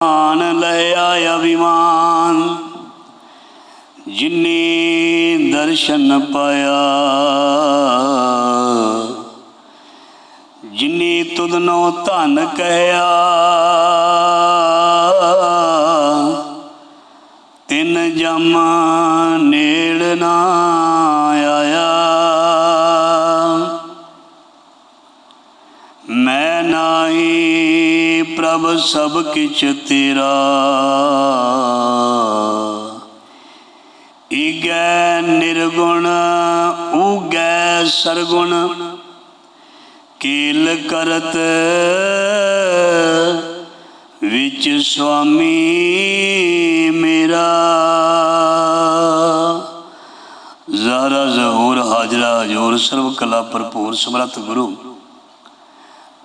ਆਨ ਲਿਆ ਅਭਿਮਾਨ। ਜਿਨੇ ਦਰਸ਼ਨ ਪਾਇਆ ਜਿਨੇ ਤੁਧਨੋ ਧਨ ਕਹਿਆ ਤਿੰਨ ਜਮ ਨੇੜ ਨਾ ਪ੍ਰਭ ਸਭ ਕਿਛ ਤੇਰਾ। ਈਗੈ ਨਿਰਗੁਣ, ਊਗੈ ਸਰਗੁਣ, ਕੀਲ ਕਰਤ ਵਿੱਚ ਸੁਆਮੀ ਮੇਰਾ। ਜ਼ਹਰਾ ਜ਼ਹੂਰ ਹਾਜਰਾ ਹਜੂਰ ਸਰਵ ਕਲਾ ਭਰਪੂਰ ਸਮਰੱਥ ਗੁਰੂ।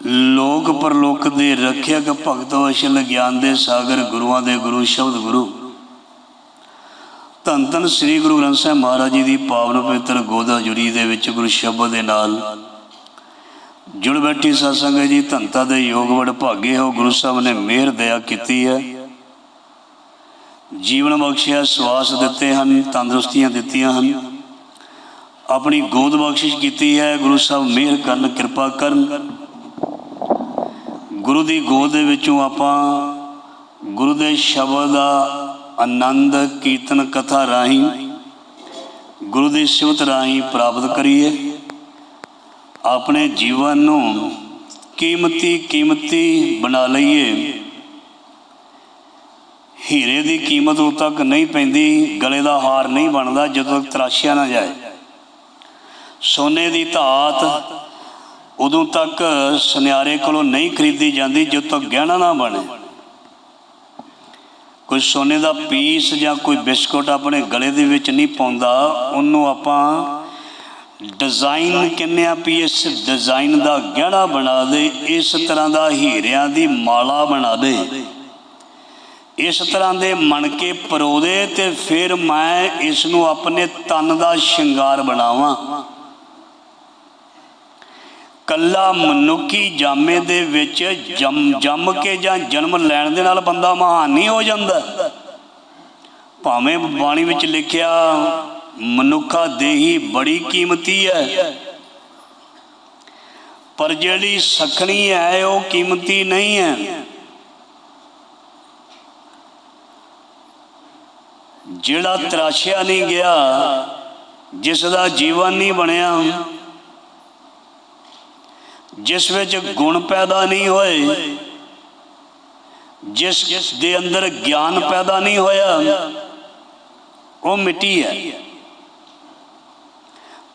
ਲੋਕ ਪਰਲੋਕ ਦੇ ਰੱਖਿਅਕ ਭਗਤ ਵਸ਼ਲ ਗਿਆਨ ਦੇ ਸਾਗਰ ਗੁਰੂਆਂ ਦੇ ਗੁਰੂ ਸ਼ਬਦ ਗੁਰੂ। ਧੰਨ ਧੰਨ ਸ੍ਰੀ ਗੁਰੂ ਗ੍ਰੰਥ ਸਾਹਿਬ ਮਹਾਰਾਜ ਜੀ ਦੀ ਪਾਵਨ ਪਵਿੱਤਰ ਗੋਦਾ ਜੁਰੀ ਦੇ ਵਿੱਚ ਗੁਰੂ ਸ਼ਬਦ ਦੇ ਨਾਲ। ਜੁੜ ਬੈਠੀ ਸਤਸੰਗ ਜੀ ਧੰਤਾ ਦੇ ਯੋਗ ਵੜ ਭਾਗੇ ਹੋ, ਗੁਰੂ ਸਾਹਿਬ ਨੇ ਮਿਹਰ ਦਇਆ ਕੀਤੀ ਹੈ। ਜੀਵਨ ਬਖਸ਼ਿਆ, ਸਵਾਸ ਦਿੱਤੇ ਹਨ, ਤੰਦਰੁਸਤੀਆਂ ਦਿੱਤੀਆਂ ਹਨ। ਆਪਣੀ ਗੋਦ ਬਖਸ਼ਿਸ਼ ਕੀਤੀ ਹੈ, ਗੁਰੂ ਸਾਹਿਬ ਮਿਹਰ ਕਰਨ, ਕਿਰਪਾ ਕਰਨ। ਗੁਰੂ ਦੀ ਗੋਦ ਦੇ ਵਿੱਚੋਂ ਆਪਾਂ ਗੁਰੂ ਦੇ ਸ਼ਬਦ ਦਾ ਆਨੰਦ, ਕੀਰਤਨ, ਕਥਾ ਰਾਹੀਂ, ਗੁਰੂ ਦੀ ਸਿਫਤ ਰਾਹੀਂ ਪ੍ਰਾਪਤ ਕਰੀਏ। ਆਪਣੇ ਜੀਵਨ ਨੂੰ ਕੀਮਤੀ ਕੀਮਤੀ ਬਣਾ ਲਈਏ। ਹੀਰੇ ਦੀ ਕੀਮਤ ਉਦੋਂ ਤੱਕ ਨਹੀਂ ਪੈਂਦੀ, ਗਲੇ ਦਾ ਹਾਰ ਨਹੀਂ ਬਣਦਾ ਜਦੋਂ ਤੱਕ ਤਰਾਸ਼ਿਆ ਨਾ ਜਾਏ। ਸੋਨੇ ਦੀ ਧਾਤ ਉਦੋਂ ਤੱਕ ਸੁਨਿਆਰੇ ਕੋਲੋਂ ਨਹੀਂ ਖਰੀਦੀ ਜਾਂਦੀ ਜਦੋਂ ਤੱਕ ਗਹਿਣਾ ਨਾ ਬਣੇ। ਕੋਈ ਸੋਨੇ ਦਾ ਪੀਸ ਜਾਂ ਕੋਈ ਬਿਸਕੁਟ ਆਪਣੇ ਗਲੇ ਦੇ ਵਿੱਚ ਨਹੀਂ ਪਾਉਂਦਾ, ਉਹਨੂੰ ਆਪਾਂ ਡਿਜ਼ਾਈਨ ਕਿੰਨੇ ਆ ਵੀ ਇਸ ਡਿਜ਼ਾਈਨ ਦਾ ਗਹਿਣਾ ਬਣਾ ਦੇ, ਇਸ ਤਰ੍ਹਾਂ ਦਾ ਹੀਰਿਆਂ ਦੀ ਮਾਲਾ ਬਣਾ ਦੇ। ਇਸ ਤਰ੍ਹਾਂ ਦੇ ਮਣਕੇ ਪਰੋਦੇ ਤੇ ਫਿਰ ਮੈਂ ਇਸ ਨੂੰ ਆਪਣੇ ਤਨ ਦਾ ਸ਼ਿੰਗਾਰ ਬਣਾਵਾਂ। ਕੱਲਾ ਮਨੁੱਖੀ ਜਾਮੇ ਦੇ ਵਿੱਚ ਜੰਮ ਜੰਮ ਕੇ ਜਾਂ ਜਨਮ ਲੈਣ ਦੇ ਨਾਲ ਬੰਦਾ ਮਹਾਨ ਨਹੀਂ ਹੋ ਜਾਂਦਾ। ਭਾਵੇਂ ਬਾਣੀ ਵਿੱਚ ਲਿਖਿਆ, ਮਨੁੱਖਾ ਦੇਹੀ ਬੜੀ ਕੀਮਤੀ ਹੈ। ਪਰ ਜਿਹੜੀ ਸਖਣੀ ਹੈ, ਉਹ ਕੀਮਤੀ ਨਹੀਂ ਹੈ। ਜਿਹੜਾ ਤਰਾਸ਼ਿਆ ਨਹੀਂ ਗਿਆ, ਜਿਸ ਦਾ ਜੀਵਨ ਨਹੀਂ ਬਣਿਆ ਜਿਸ ਵਿੱਚ ਗੁਣ ਪੈਦਾ ਨਹੀਂ ਹੋਏ, ਜਿਸ ਦੇ ਅੰਦਰ ਗਿਆਨ ਪੈਦਾ ਨਹੀਂ ਹੋਇਆ, ਉਹ ਮਿੱਟੀ ਹੈ।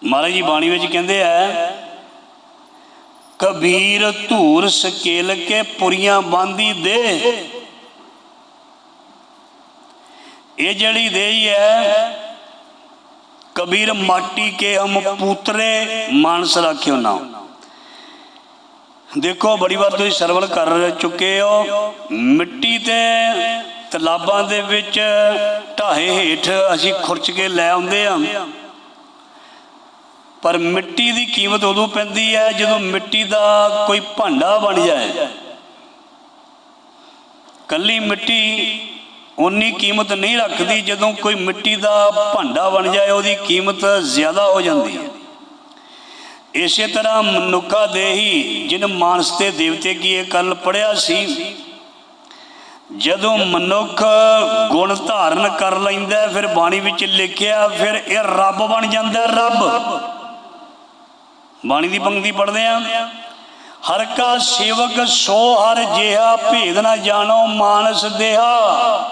ਮਹਾਰਾਜ ਜੀ ਬਾਣੀ ਵਿੱਚ ਕਹਿੰਦੇ ਆ, ਕਬੀਰ ਧੂਰ ਸਕੇਲ ਕੇ ਪੁਰੀਆਂ ਬਾਂਦੀ ਦੇ। ਇਹ ਜਿਹੜੀ ਦੇਹੀ ਹੈ, ਕਬੀਰ ਮਾਟੀ ਕੇ ਹਮ ਪੂਤਰੇ ਮਾਨਸ ਰੱਖਿਓ ਨਾ ਦੇਖੋ, ਬੜੀ ਵਾਰ ਤੁਸੀਂ ਸਰਵਲ ਕਰ ਚੁੱਕੇ ਹੋ। ਮਿੱਟੀ ਤੇ ਤਲਾਬਾਂ ਦੇ ਵਿੱਚ ਢਾਹੇ ਹੇਠ ਅਸੀਂ ਖੁਰਚ ਕੇ ਲੈ ਆਉਂਦੇ ਆ ਪਰ ਮਿੱਟੀ ਦੀ ਕੀਮਤ ਉਦੋਂ ਪੈਂਦੀ ਹੈ ਜਦੋਂ ਮਿੱਟੀ ਦਾ ਕੋਈ ਭਾਂਡਾ ਬਣ ਜਾਏ। ਕੱਲੀ ਮਿੱਟੀ ਉਨੀ ਕੀਮਤ ਨਹੀਂ ਰੱਖਦੀ ਜਦੋਂ ਕੋਈ ਮਿੱਟੀ ਦਾ ਭਾਂਡਾ ਬਣ ਜਾਏ, ਉਹਦੀ ਕੀਮਤ ਜ਼ਿਆਦਾ ਹੋ ਜਾਂਦੀ ਹੈ। ਇਸੇ ਤਰ੍ਹਾਂ ਮਨੁੱਖਾ ਦੇਹੀ ਜਿਨ ਮਾਨਸ ਤੇ ਦੇਵਤੇ ਕੀ ਇਹ ਕੱਲ ਪੜਿਆ ਸੀ, ਜਦੋਂ ਮਨੁੱਖ ਗੁਣ ਧਾਰਨ ਕਰ ਲੈਂਦਾ, ਫਿਰ ਬਾਣੀ ਵਿੱਚ ਲਿਖਿਆ, ਫਿਰ ਇਹ ਰੱਬ ਬਣ ਜਾਂਦਾ, ਰੱਬ। ਬਾਣੀ ਦੀ ਪੰਕਤੀ ਪੜ੍ਹਦੇ ਆ ਹਰ ਕਾ ਸੇਵਕ ਸੋ ਹਰ ਜਿਹਾ, ਭੇਦ ਨਾ ਜਾਣੋ ਮਾਨਸ ਦੇਹਾ।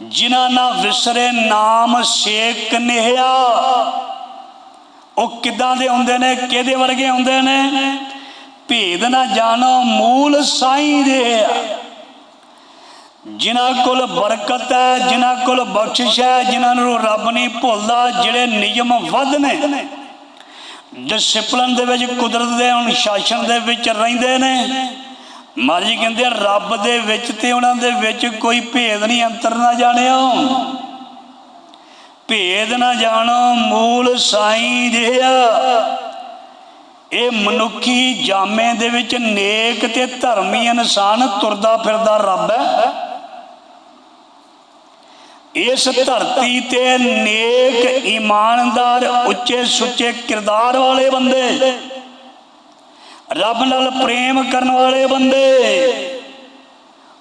ਜਿਨ੍ਹਾਂ ਨਾ ਵਿਸਰੇ ਨਾਮ ਸੇਕ ਨਿਹਿਆ ਉਹ ਕਿੱਦਾਂ ਦੇ ਹੁੰਦੇ ਨੇ, ਕਿਹਦੇ ਵਰਗੇ ਹੁੰਦੇ ਨੇ? ਭੇਦ ਨਾ ਜਾਣੋ, ਮੂਲ ਸਾਈਂ ਦੇ। ਜਿਨ੍ਹਾਂ ਕੋਲ ਬਰਕਤ ਹੈ, ਜਿਨ੍ਹਾਂ ਕੋਲ ਬਖਸ਼ਿਸ਼ ਹੈ, ਜਿਨ੍ਹਾਂ ਨੂੰ ਰੱਬ ਨਹੀਂ ਭੁੱਲਦਾ, ਜਿਹੜੇ ਨਿਯਮ ਵੱਧ ਨੇ ਡਿਸਪਲਨ ਦੇ ਵਿੱਚ, ਕੁਦਰਤ ਦੇ ਅਨੁਸ਼ਾਸਨ ਦੇ ਵਿੱਚ ਰਹਿੰਦੇ ਨੇ। ਮਾਰੀ ਕਹਿੰਦੇ ਰੱਬ ਦੇ ਵਿੱਚ ਤੇ ਉਹਨਾਂ ਦੇ ਵਿੱਚ ਕੋਈ ਭੇਦ ਨਹੀਂ ਅੰਤਰ ਨਾ ਜਾਣਿਓ। ਭੇਦ ਨਾ ਜਾਣੋ, ਮੂਲ ਸਾਈਂ ਜਿਆ ਇਹ ਮਨੁੱਖੀ ਜਾਮੇ ਦੇ ਵਿੱਚ ਨੇਕ ਤੇ ਧਰਮੀ ਇਨਸਾਨ ਤੁਰਦਾ ਫਿਰਦਾ ਰੱਬ ਹੈ। ਇਸ ਧਰਤੀ ਤੇ ਨੇਕ ਇਮਾਨਦਾਰ ਉੱਚੇ ਸੁੱਚੇ ਕਿਰਦਾਰ ਵਾਲੇ ਬੰਦੇ, ਰੱਬ ਨਾਲ ਪ੍ਰੇਮ ਕਰਨ ਵਾਲੇ ਬੰਦੇ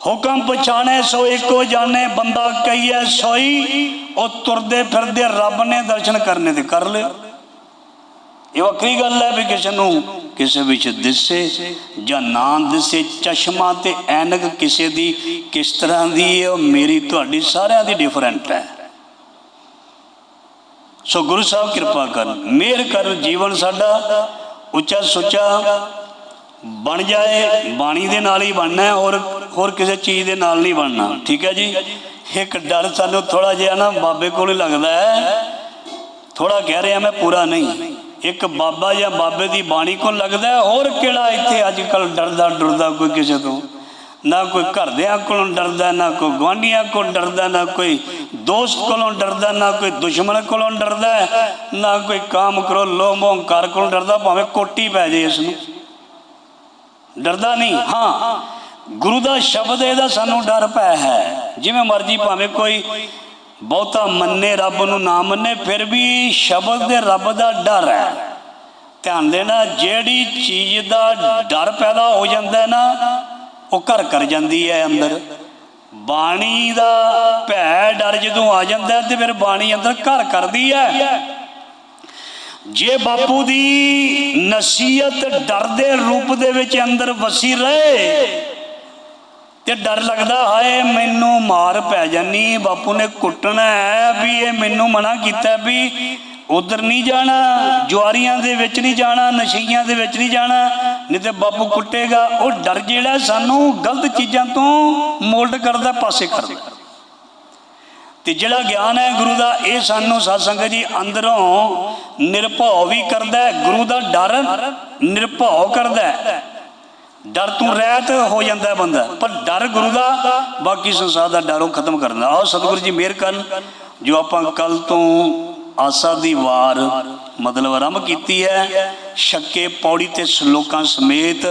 ਹੁਕਮ ਪਛਾਣੇ, ਸੋ ਇੱਕੋ ਜਾਣੇ, ਬੰਦਾ ਕਹੀਏ ਸੋਈ, ਉਹ ਤੁਰਦੇ ਫਿਰਦੇ ਰੱਬ ਨੇ ਦਰਸ਼ਨ ਕਰਨੇ ਤੇ ਕਰ ਲਿਆ ਇਹ ਵੱਖਰੀ ਗੱਲ ਹੈ ਵੀ ਕਿਸੇ ਨੂੰ ਕਿਸੇ ਵਿੱਚ ਦਿਸੇ ਜਾਂ ਨਾ ਦਿਸੇ, ਚਸ਼ਮਾ ਤੇ ਐਨਕ ਕਿਸੇ ਦੀ ਕਿਸ ਤਰ੍ਹਾਂ ਦੀ ਹੈ, ਉਹ ਮੇਰੀ ਤੁਹਾਡੀ ਸਾਰਿਆਂ ਦੀ ਡਿਫਰੈਂਟ ਹੈ। ਸੋ ਗੁਰੂ ਸਾਹਿਬ ਕਿਰਪਾ ਕਰਨ, ਮਿਹਰ ਕਰ ਜੀਵਨ ਸਾਡਾ ਉੱਚਾ ਸੁੱਚਾ ਬਣ ਜਾਏ, ਬਾਣੀ ਦੇ ਨਾਲ ਹੀ ਬਣਨਾ ਹੈ, ਔਰ ਹੋਰ ਕਿਸੇ ਚੀਜ਼ ਦੇ ਨਾਲ ਨਹੀਂ ਬਣਨਾ। ਠੀਕ ਹੈ ਜੀ? ਇੱਕ ਡਰ ਸਾਨੂੰ ਥੋੜਾ ਜਿਹਾ ਨਾ ਬਾਬੇ ਕੋਲ ਹੀ ਲੱਗਦਾ ਹੈ। ਥੋੜਾ ਕਹਿ ਰਿਹਾ ਮੈਂ ਪੂਰਾ ਨਹੀਂ। ਇੱਕ ਬਾਬਾ ਜਾਂ ਬਾਬੇ ਦੀ ਬਾਣੀ ਕੋਲ ਲੱਗਦਾ ਹੈ। ਹੋਰ ਕਿਹੜਾ ਇੱਥੇ ਅੱਜ ਕੱਲ ਡਰਦਾ ਡਰਦਾ ਕੋਈ ਕਿਸੇ ਤੋਂ? ਨਾ ਕੋਈ ਘਰਦਿਆਂ ਕੋਲੋਂ ਡਰਦਾ ਨਾ ਕੋਈ ਗਵਾਂਢੀਆਂ ਕੋਲੋਂ ਡਰਦਾ ਨਾ ਕੋਈ ਦੋਸਤ ਕੋਲੋਂ ਡਰਦਾ ਨਾ ਕੋਈ ਦੁਸ਼ਮਣ ਕੋਲੋਂ ਡਰਦਾ ਹੈ, ਨਾ ਕੋਈ ਕਾਮ ਕਰੋ ਲੋਭ ਹੰਕਾਰ ਕੋਲੋਂ ਡਰਦਾ ਭਾਵੇਂ ਕੋਟੀ ਪੈ ਜੇ ਇਸ ਨੂੰ। ਡਰਦਾ ਨਹੀਂ? ਹਾਂ। ਗੁਰੂ ਦਾ ਸ਼ਬਦ ਇਹਦਾ ਸਾਨੂੰ ਡਰ ਪੈ ਹੈ। ਜਿਵੇਂ ਮਰਜ਼ੀ ਭਾਵੇਂ ਕੋਈ ਬਹੁਤਾ ਮੰਨੇ, ਰੱਬ ਨੂੰ ਨਾ ਮੰਨੇ, ਫਿਰ ਵੀ ਸ਼ਬਦ ਦੇ ਰੱਬ ਦਾ ਡਰ ਹੈ। ਧਿਆਨ ਦੇਣਾ, ਜਿਹੜੀ ਚੀਜ਼ ਦਾ ਡਰ ਪੈਦਾ ਹੋ ਜਾਂਦਾ ਨਾ, ਉਹ ਘਰ ਕਰ ਜਾਂਦੀ ਹੈ ਅੰਦਰ। ਬਾਣੀ ਦਾ ਭੈ ਡਰ ਜਦੋਂ ਆ ਜਾਂਦਾ ਤੇ ਫਿਰ ਬਾਣੀ ਅੰਦਰ ਘਰ ਕਰਦੀ ਹੈ। ਜੇ ਬਾਪੂ ਦੀ ਨਸੀਹਤ ਡਰ ਦੇ ਰੂਪ ਦੇ ਵਿੱਚ ਅੰਦਰ ਵਸੀ ਰਹੇ ਤੇ ਡਰ ਲੱਗਦਾ, ਹਾਏ, ਮੈਨੂੰ ਮਾਰ ਪੈ ਜਾਨੀ, ਬਾਪੂ ਨੇ ਕੁੱਟਣਾ ਹੈ ਵੀ ਇਹ ਮੈਨੂੰ ਮਨਾ ਕੀਤਾ ਵੀ ਉਧਰ ਨਹੀਂ ਜਾਣਾ ਜੁਆਰੀਆਂ ਦੇ ਵਿੱਚ ਨਹੀਂ ਜਾਣਾ ਨਸ਼ਈਆਂ ਦੇ ਵਿੱਚ ਨਹੀਂ ਜਾਣਾ, ਨਹੀਂ ਤੇ ਬਾਪੂ ਕੁੱਟੇਗਾ। ਉਹ ਡਰ ਜਿਹੜਾ ਸਾਨੂੰ ਗਲਤ ਚੀਜ਼ਾਂ ਤੋਂ ਮੋਲਡ ਕਰਦਾ, ਪਾਸੇ ਕਰਦਾ। ਤੇ ਜਿਹੜਾ ਗਿਆਨ ਹੈ ਗੁਰੂ ਦਾ, ਇਹ ਸਾਨੂੰ ਸਾਧ ਜੀ ਅੰਦਰੋਂ ਨਿਰਭਉ ਵੀ ਕਰਦਾ ਗੁਰੂ ਦਾ ਡਰ ਨਿਰਭਉ ਕਰਦਾ ਡਰ ਤੋਂ ਰਹਿਤ ਹੋ ਜਾਂਦਾ ਬੰਦਾ। ਪਰ ਡਰ ਗੁਰੂ ਦਾ, ਬਾਕੀ ਸੰਸਾਰ ਦਾ ਡਰ ਉਹ ਖਤਮ ਕਰਦਾ ਆਓ ਸਤਿਗੁਰੂ ਜੀ, ਮਿਹਰ ਕਰਨ। ਜੋ ਆਪਾਂ ਕੱਲ ਤੋਂ ਆਸਾ ਦੀ ਵਾਰ, ਮਤਲਬ ਆਰੰਭ ਕੀਤੀ ਹੈ, ਛੱਕੇ ਪੌੜੀ ਤੇ ਸ਼ਲੋਕਾਂ ਸਮੇਤ,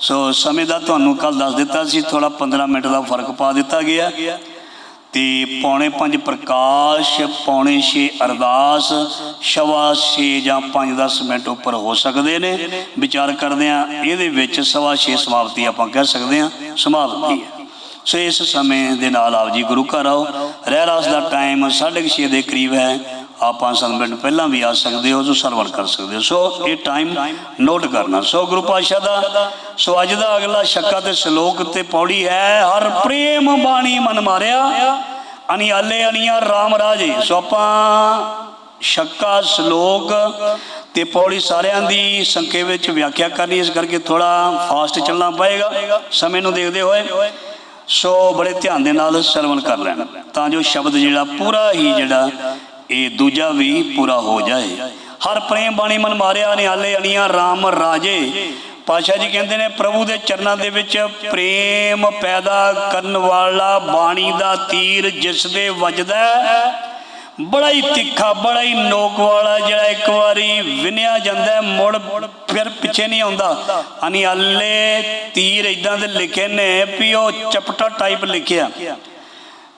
ਸੋ ਸਮੇਂ ਦਾ ਤੁਹਾਨੂੰ ਕੱਲ ਦੱਸ ਦਿੱਤਾ ਸੀ ਥੋੜਾ 15 ਮਿੰਟ ਦਾ ਫ਼ਰਕ ਪਾ ਦਿੱਤਾ ਗਿਆ। ਤੇ ਪੌਣੇ 5 ਪ੍ਰਕਾਸ਼, ਪੌਣੇ 6 ਅਰਦਾਸ, ਸ਼ਵਾ 6 ਜਾਂ 5-10 ਮਿੰਟ ਉੱਪਰ ਹੋ ਸਕਦੇ ਨੇ। ਵਿਚਾਰ ਕਰਦੇ ਆ ਇਹਦੇ ਵਿੱਚ ਸਵਾ 6 ਸਮਾਪਤੀ ਆਪਾਂ ਕਹਿ ਸਕਦੇ ਆ ਸਮਾਪਤੀ ਹੈ। ਸੋ ਇਸ ਸਮੇਂ ਦੇ ਨਾਲ ਆਪ ਜੀ ਗੁਰੂ ਘਰ ਆਓ। ਰਹਿ ਰਾਸ ਦਾ ਟਾਈਮ 6:30 ਦੇ ਕਰੀਬ ਹੈ। ਆਪਾਂ ਸੰਤ ਮਿੰਟ ਪਹਿਲਾਂ ਵੀ ਆ ਸਕਦੇ ਹੋ, ਜੋ ਸਰਵਣ ਕਰ ਸਕਦੇ ਹੋ। ਸੋ ਇਹ ਟਾਈਮ ਨੋਟ ਕਰਨਾ। ਸੋ ਗੁਰੂ ਪਾਤਸ਼ਾਹ ਦਾ, ਸੋ ਅੱਜ ਦਾ ਅਗਲਾ ਸ਼ੱਕਾ ਤੇ ਸ਼ਲੋਕ ਤੇ ਪੌੜੀ ਹੈ, ਹਰ ਪ੍ਰੇਮ ਬਾਣੀ ਮਨ ਮਾਰਿਆ ਅਨਿਆਲੇ ਅਨੀਆਂ RAM ਰਾਜੇ। ਸੋ ਆਪਾਂ ਛੱਕਾ, ਸ਼ਲੋਕ ਤੇ ਪੌੜੀ ਸਾਰਿਆਂ ਦੀ ਸੰਖੇ ਵਿੱਚ ਵਿਆਖਿਆ ਕਰਨੀ, ਇਸ ਕਰਕੇ ਥੋੜਾ ਫਾਸਟ ਚੱਲਣਾ ਪਏਗਾ। ਸਮੇਂ ਨੂੰ ਦੇਖਦੇ ਹੋਏ, ਸੋ ਬੜੇ ਧਿਆਨ ਦੇ ਨਾਲ ਸਰਵਣ ਕਰ ਲੈਣ। ਤਾਂ ਜੋ ਸ਼ਬਦ ਜਿਹੜਾ ਪੂਰਾ ਹੀ ਜਿਹੜਾ ਇਹ ਦੂਜਾ ਵੀ ਪੂਰਾ ਹੋ ਜਾਏ। ਹਰ ਪ੍ਰੇਮ ਬਾਣੀ ਮਨ ਮਾਰਿਆ ਨਿਹਾਲੇ ਅਣੀਆਂ RAM ਰਾਜੇ। ਪਾਸ਼ਾ ਜੀ ਕਹਿੰਦੇ ਨੇ ਪ੍ਰਭੂ ਦੇ ਚਰਨਾਂ ਦੇ ਵਿੱਚ ਪ੍ਰੇਮ ਪੈਦਾ ਕਰਨ ਵਾਲਾ ਬਾਣੀ ਦਾ ਤੀਰ ਜਿਸ ਦੇ ਵੱਜਦਾ ਬੜਾ ਹੀ ਤਿੱਖਾ ਬੜਾ ਹੀ ਨੋਕ ਵਾਲਾ ਜਿਹੜਾ ਇੱਕ ਵਾਰੀ ਵਿਨਿਆ ਜਾਂਦਾ ਹੈ, ਮੁੜ ਫਿਰ ਪਿੱਛੇ ਨਹੀਂ ਆਉਂਦਾ। ਅਨਿਆਲੇ ਤੀਰ ਇਦਾਂ ਦੇ ਲਿਖੇ ਨੇ ਵੀ ਉਹ ਚਪਟਾ ਟਾਈਪ ਲਿਖਿਆ।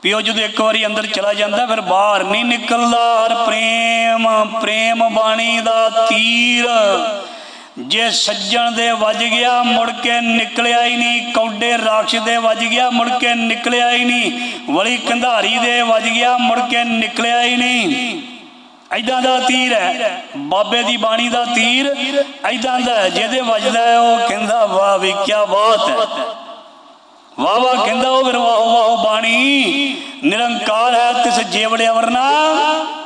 ਵੀ ਉਹ ਜਦੋਂ ਇੱਕ ਵਾਰੀ ਅੰਦਰ ਚਲਾ ਜਾਂਦਾ, ਫਿਰ ਬਾਹਰ ਨਹੀਂ ਨਿਕਲਦਾ ਹਰ ਪ੍ਰੇਮ ਪ੍ਰੇਮ ਬਾਣੀ ਦਾ ਤੀਰ। ਜੇ ਸੱਜਣ ਦੇ ਵੱਜ ਗਿਆ, ਮੁੜ ਕੇ ਨਿਕਲਿਆ ਹੀ ਨਹੀਂ। ਕੌਡੇ ਰਾਖਸ਼ ਦੇ ਵੱਜ ਗਿਆ, ਮੁੜ ਕੇ ਨਿਕਲਿਆ ਹੀ ਨਹੀਂ। ਵਲੀ ਕੰਧਾਰੀ ਦੇ ਵੱਜ ਗਿਆ, ਮੁੜ ਕੇ ਨਿਕਲਿਆ ਹੀ ਨਹੀਂ। ਐਦਾਂ ਦਾ ਤੀਰ ਹੈ। ਬਾਬੇ ਦੀ ਬਾਣੀ ਦਾ ਤੀਰ ਐਦਾਂ ਦਾ ਜਿਹਦੇ ਵੱਜਦਾ ਉਹ ਕਹਿੰਦਾ, ਵਾਹ ਵੀ ਕੀ ਬਾਤ ਹੈ। ਵਾਹ ਵਾਹ ਕਹਿੰਦਾ ਉਹ ਫਿਰ ਵਾਹ ਬਾਣੀ। ਨਿਰੰਕਾਰ ਹੈ ਤਿਸ ਜੀਵੜਿਆ ਵਰਨਾ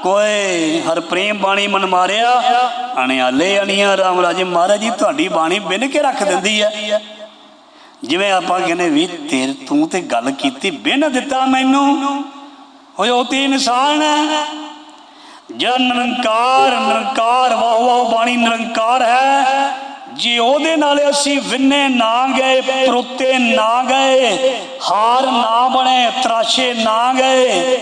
ਕੋਏ ਹਰ ਪ੍ਰੇਮ ਬਾਣੀ ਮਨ ਮਾਰਿਆ। ਅਣਿਆਲੇ ਅਣੀਆਂ ਰਾਮ ਰਾਜੇ ਮਹਾਰਾਜ ਜੀ, ਤੁਹਾਡੀ ਬਾਣੀ ਬਿਨ ਕੇ ਰੱਖ ਦਿੰਦੀ ਹੈ। ਜਿਵੇਂ ਆਪਾਂ ਕਹਿੰਦੇ ਵੀ ਤੇਰ ਤੂੰ ਤੇ ਗੱਲ ਕੀਤੀ, ਬਿਨ ਦਿੱਤਾ ਮੈਨੂੰ। ਓਏ ਉਹ ਤੇ ਇਨਸਾਨ ਹੈ। ਜਨ ਨਿਰੰਕਾਰ ਨਿਰੰਕਾਰ ਵਾਹ ਵਾਹ ਬਾਣੀ ਨਿਰੰਕਾਰ ਹੈ। ਜੇ ਉਹਦੇ ਨਾਲ ਅਸੀਂ ਵਿੰਨੇ ਨਾ ਗਏ, ਪਰੋਤੇ ਨਾ ਗਏ, ਹਾਰ ਨਾ ਬਣੇ, ਤਰਾਸ਼ੇ ਨਾ ਗਏ,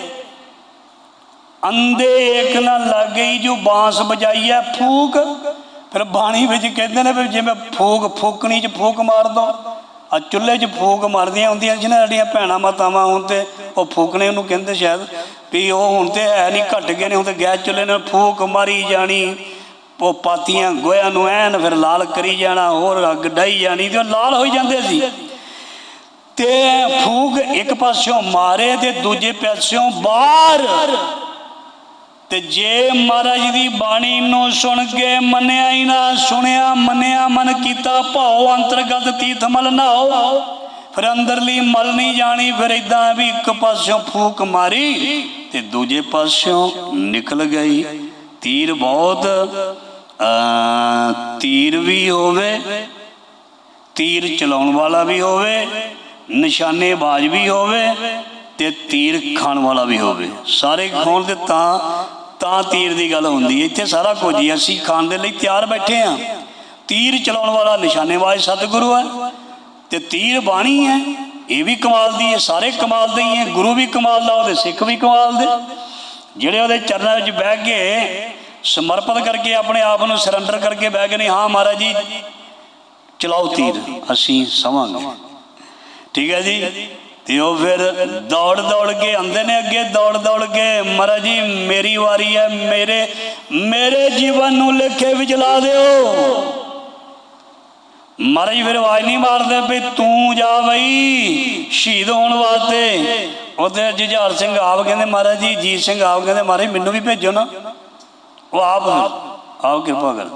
ਅੰਦੇ ਇੱਕ ਨਾ ਲੱਗ ਗਈ ਜੋ ਬਾਂਸ ਬਜਾਈਐ ਫੂਕ। ਫਿਰ ਬਾਣੀ ਵਿੱਚ ਕਹਿੰਦੇ ਨੇ ਵੀ ਜਿਵੇਂ ਫੂਕ, ਫੂਕਣੀ 'ਚ ਫੂਕ ਮਾਰ ਦੋ ਆ ਚੁੱਲ੍ਹੇ 'ਚ ਫੂਕ ਮਾਰਦੀਆਂ ਹੁੰਦੀਆਂ ਸੀ ਨਾ ਸਾਡੀਆਂ ਭੈਣਾਂ ਮਾਤਾਵਾਂ ਹੁਣ ਤੇ, ਉਹ ਫੂਕਣੇ ਉਹਨੂੰ ਕਹਿੰਦੇ ਸ਼ਾਇਦ ਵੀ ਉਹ ਹੁਣ ਤੇ ਹੈ ਨਹੀਂ ਘਟ ਗਏ ਨੇ, ਹੁਣ ਤੇ ਗੈਸ ਚੁੱਲ੍ਹੇ ਨਾਲ ਫੂਕ ਮਾਰੀ ਜਾਣੀ। ਉਹ ਪਾਤੀਆਂ ਗੋਹਿਆਂ ਨੂੰ ਐਨ ਫਿਰ ਲਾਲ ਕਰੀ ਜਾਣਾ, ਹੋਰ ਅੱਗ ਡਾਈ ਜਾਣੀ ਤੇ ਉਹ ਲਾਲ ਹੋਈ ਜਾਂਦੇ ਸੀ। ਤੇ ਫੂਕ ਇੱਕ ਪਾਸਿਓਂ ਮਾਰੇ ਤੇ ਦੂਜੇ ਪਾਸਿਓਂ ਬਾਹਰ। ਤੇ ਜੇ ਮਹਾਰਾਜ ਦੀ ਬਾਣੀ ਨੂੰ ਸੁਣ ਕੇ ਮੰਨਿਆ ਹੀ ਨਾ, ਸੁਣਿਆ, ਮੰਨਿਆ, ਮਨ ਕੀਤਾ ਭਾਉ ਅੰਤਰਗਤ ਤੀਰਥ ਮਲ ਨਾਓ ਫਿਰ ਅੰਦਰਲੀ ਮਲ ਨਹੀਂ ਜਾਣੀ, ਫਿਰ ਇਦਾਂ ਵੀ ਇੱਕ ਪਾਸਿਓਂ ਫੂਕ ਮਾਰੀ ਤੇ ਦੂਜੇ ਪਾਸਿਓਂ ਨਿਕਲ ਗਈ। ਤੀਰ ਬਹੁਤ ਤੀਰ ਵੀ ਹੋਵੇ, ਤੀਰ ਚਲਾਉਣ ਵਾਲਾ ਵੀ ਹੋਵੇ, ਨਿਸ਼ਾਨੇਬਾਜ਼ ਵੀ ਹੋਵੇ ਤੇ ਤੀਰ ਖਾਣ ਵਾਲਾ ਵੀ ਹੋਵੇ। ਸਾਰੇ ਖਾਣ ਦੇ ਤਾਂ ਤਾਂ ਤੀਰ ਦੀ ਗੱਲ ਹੁੰਦੀ ਇੱਥੇ ਸਾਰਾ ਕੁਝ ਹੀ ਅਸੀਂ ਖਾਣ ਦੇ ਲਈ ਤਿਆਰ ਬੈਠੇ ਆ ਤੀਰ ਚਲਾਉਣ ਵਾਲਾ ਨਿਸ਼ਾਨੇਬਾਜ਼ ਸਤਿਗੁਰੂ ਹੈ ਤੇ ਤੀਰ ਬਾਣੀ ਹੈ। ਇਹ ਵੀ ਕਮਾਲ ਦੀ ਹੈ, ਸਾਰੇ ਕਮਾਲ ਦੇ ਹੀ ਹੈ। ਗੁਰੂ ਵੀ ਕਮਾਲ ਦਾ, ਉਹਦੇ ਸਿੱਖ ਵੀ ਕਮਾਲ ਦੇ। ਜਿਹੜੇ ਉਹਦੇ ਚਰਨਾਂ ਵਿੱਚ ਬਹਿ ਕੇ ਸਮਰਪਿਤ ਕਰਕੇ ਆਪਣੇ ਆਪ ਨੂੰ ਸਰੈਂਡਰ ਕਰਕੇ ਬਹਿ ਗਏ ਨੇ, ਹਾਂ ਮਹਾਰਾਜ ਜੀ, ਚਲਾਓ ਤੀਰ, ਅਸੀਂ ਸਵਾਂਗੇ। ਠੀਕ ਹੈ ਜੀ? ਤੇ ਉਹ ਫਿਰ ਦੌੜ ਦੌੜ ਕੇ ਆਂਦੇ ਨੇ ਅੱਗੇ, ਦੌੜ ਦੌੜ ਕੇ, ਮਹਾਰਾਜ ਜੀ, ਮੇਰੀ ਵਾਰੀ ਹੈ, ਮੇਰੇ ਮੇਰੇ ਜੀਵਨ ਨੂੰ ਲੇਖੇ ਵਿੱਚ ਲਾ ਦਿਓ। ਮਹਾਰਾਜ ਫਿਰ ਆਵਾਜ਼ ਨਹੀਂ ਮਾਰਦੇ ਵੀ ਤੂੰ ਜਾ ਬਈ, ਸ਼ਹੀਦ ਹੋਣ ਵਾਸਤੇ। ਉਹਦੇ ਜੁਝਾਰ ਸਿੰਘ ਆਪ ਕਹਿੰਦੇ, ਮਹਾਰਾਜ ਜੀ, ਜੀਤ ਸਿੰਘ ਆਪ ਕਹਿੰਦੇ, ਮਹਾਰਾਜ ਮੈਨੂੰ ਵੀ ਭੇਜੋ ਨਾ। ਉਹ ਆਪ ਆਪ ਕਿਰਪਾ ਕਰ।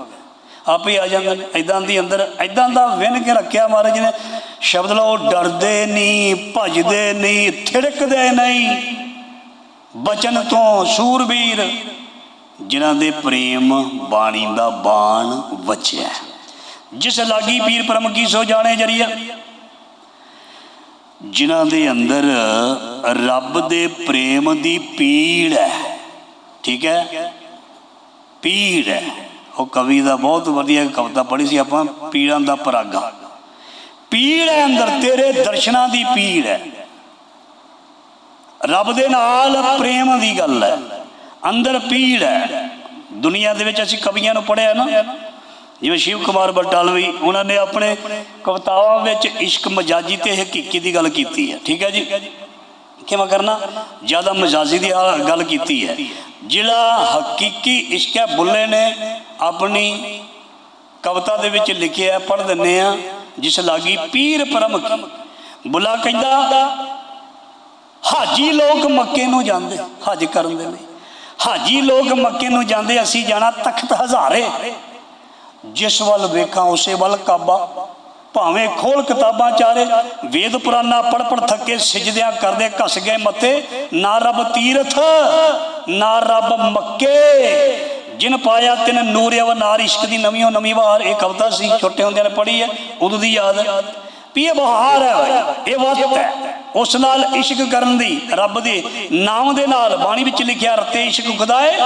ਆਪ ਹੀ ਆ ਜਾਂਦੇ ਨੇ। ਇਦਾਂ ਦੀ ਅੰਦਰ ਇਦਾਂ ਦਾ ਵਿੰਨ ਕੇ ਰੱਖਿਆ ਮਹਾਰਾਜ ਨੇ। ਸ਼ਬਦ ਲਓ, ਡਰਦੇ ਨਹੀਂ, ਭਜਦੇ ਨਹੀਂ, ਥਿੜਕਦੇ ਨਹੀਂ। ਬਚਨ ਤੋਂ ਸੂਰਬੀਰ। ਜਿਨ੍ਹਾਂ ਦੇ ਪ੍ਰੇਮ ਬਾਣੀ ਦਾ ਬਾਣ ਵਚਿਆ ਜਿਸ ਲਾਗੀ ਪੀਰ ਪਰਮ ਕੀ ਸੋ ਜਾਣੇ ਜਰੀਆ। ਜਿਨ੍ਹਾਂ ਦੇ ਅੰਦਰ ਰੱਬ ਦੇ ਪ੍ਰੇਮ ਦੀ ਪੀੜ ਹੈ। ਠੀਕ ਹੈ? ਪੀੜ ਹੈ। ਉਹ ਕਵੀ ਦਾ ਬਹੁਤ ਵਧੀਆ ਕਵਿਤਾ ਪੜ੍ਹੀ ਸੀ ਆਪਾਂ, ਪੀੜਾਂ ਦਾ ਪਰਾਗਾ। ਪੀੜ ਹੈ ਅੰਦਰ, ਤੇਰੇ ਦਰਸ਼ਨਾਂ ਦੀ ਪੀੜ ਹੈ। ਰੱਬ ਦੇ ਨਾਲ ਪ੍ਰੇਮ ਦੀ ਗੱਲ ਹੈ। ਅੰਦਰ ਪੀੜ ਹੈ। ਦੁਨੀਆ ਦੇ ਵਿੱਚ ਅਸੀਂ ਕਵੀਆਂ ਨੂੰ ਪੜ੍ਹਿਆ ਨਾ, ਜਿਵੇਂ ਸ਼ਿਵ ਕੁਮਾਰ ਬਟਾਲਵੀ, ਉਹਨਾਂ ਨੇ ਆਪਣੇ ਕਵਿਤਾਵਾਂ ਵਿੱਚ ਇਸ਼ਕ ਮਜਾਜੀ ਤੇ ਹਕੀਕੀ ਦੀ ਗੱਲ ਕੀਤੀ ਹੈ। ਠੀਕ ਹੈ ਜੀ? ਕਿਵੇਂ ਕਰਨਾ? ਜ਼ਿਆਦਾ ਮਜਾਜੀ ਦੀ ਗੱਲ ਕੀਤੀ ਹੈ। ਜਿਹੜਾ ਹਕੀਕੀ ਇਸ਼ਕ ਹੈ, ਬੁੱਲੇ ਨੇ ਆਪਣੀ ਕਵਿਤਾ ਦੇ ਵਿੱਚ ਲਿਖਿਆ ਪੜ੍ਹ ਦਿੰਨੇ ਆ ਜਿਸ ਲਾਗੀ ਪੀਰ ਪਰਮ ਕੀ ਬੁੱਲਾ ਕਹਿੰਦਾ, ਹਾਜੀ ਲੋਕ ਮੱਕੇ ਨੂੰ ਜਾਂਦੇ, ਹਜ ਕਰਨ ਦੇ ਲਈ। ਹਾਜੀ ਲੋਕ ਮੱਕੇ ਨੂੰ ਜਾਂਦੇ, ਅਸੀਂ ਜਾਣਾ ਤਖਤ ਹਜ਼ਾਰੇ। ਜਿਸ ਵੱਲ ਵੇਖਾਂ, ਉਸੇ ਵੱਲ ਕਾਬਾ। ਭਾਵੇਂ ਖੋਲ ਕਿਤਾਬਾਂ ਚਾਰੇ, ਵੇਦ ਪੁਰਾਨਾ ਪੜ ਪੜ ਥੱਕੇ ਸਿਜਦਿਆਂ ਕਰਦੇ ਘਸ ਗਏ ਮੱਥੇ, ਨਾ ਰੱਬ ਤੀਰਥ, ਨਾ ਰੱਬ ਮੱਕੇ। ਜਿਨ ਪਾਇਆ ਤਿਨ ਨੂਰ ਅਵਨਾਰ ਇਸ਼ਕ ਦੀ ਨਵੀਂ ਨਵੀਂ ਵਾਰ। ਇਹ ਕਵਿਤਾ ਸੀ, ਛੋਟੇ ਹੁੰਦਿਆਂ ਨੇ ਪੜ੍ਹੀ ਹੈ, ਉਦੋਂ ਦੀ ਯਾਦ ਹੈ। ਵੀ ਇਹ ਬਹਾਰ ਹੈ ਇਹ ਵਕਤ ਹੈ। ਉਸ ਨਾਲ ਇਸ਼ਕ ਕਰਨ ਦੀ, ਰੱਬ ਦੇ ਨਾਮ ਦੇ ਨਾਲ ਬਾਣੀ ਵਿੱਚ ਲਿਖਿਆ, ਰਤੇ ਇਸ਼ਕ ਖੁਦਾਏ,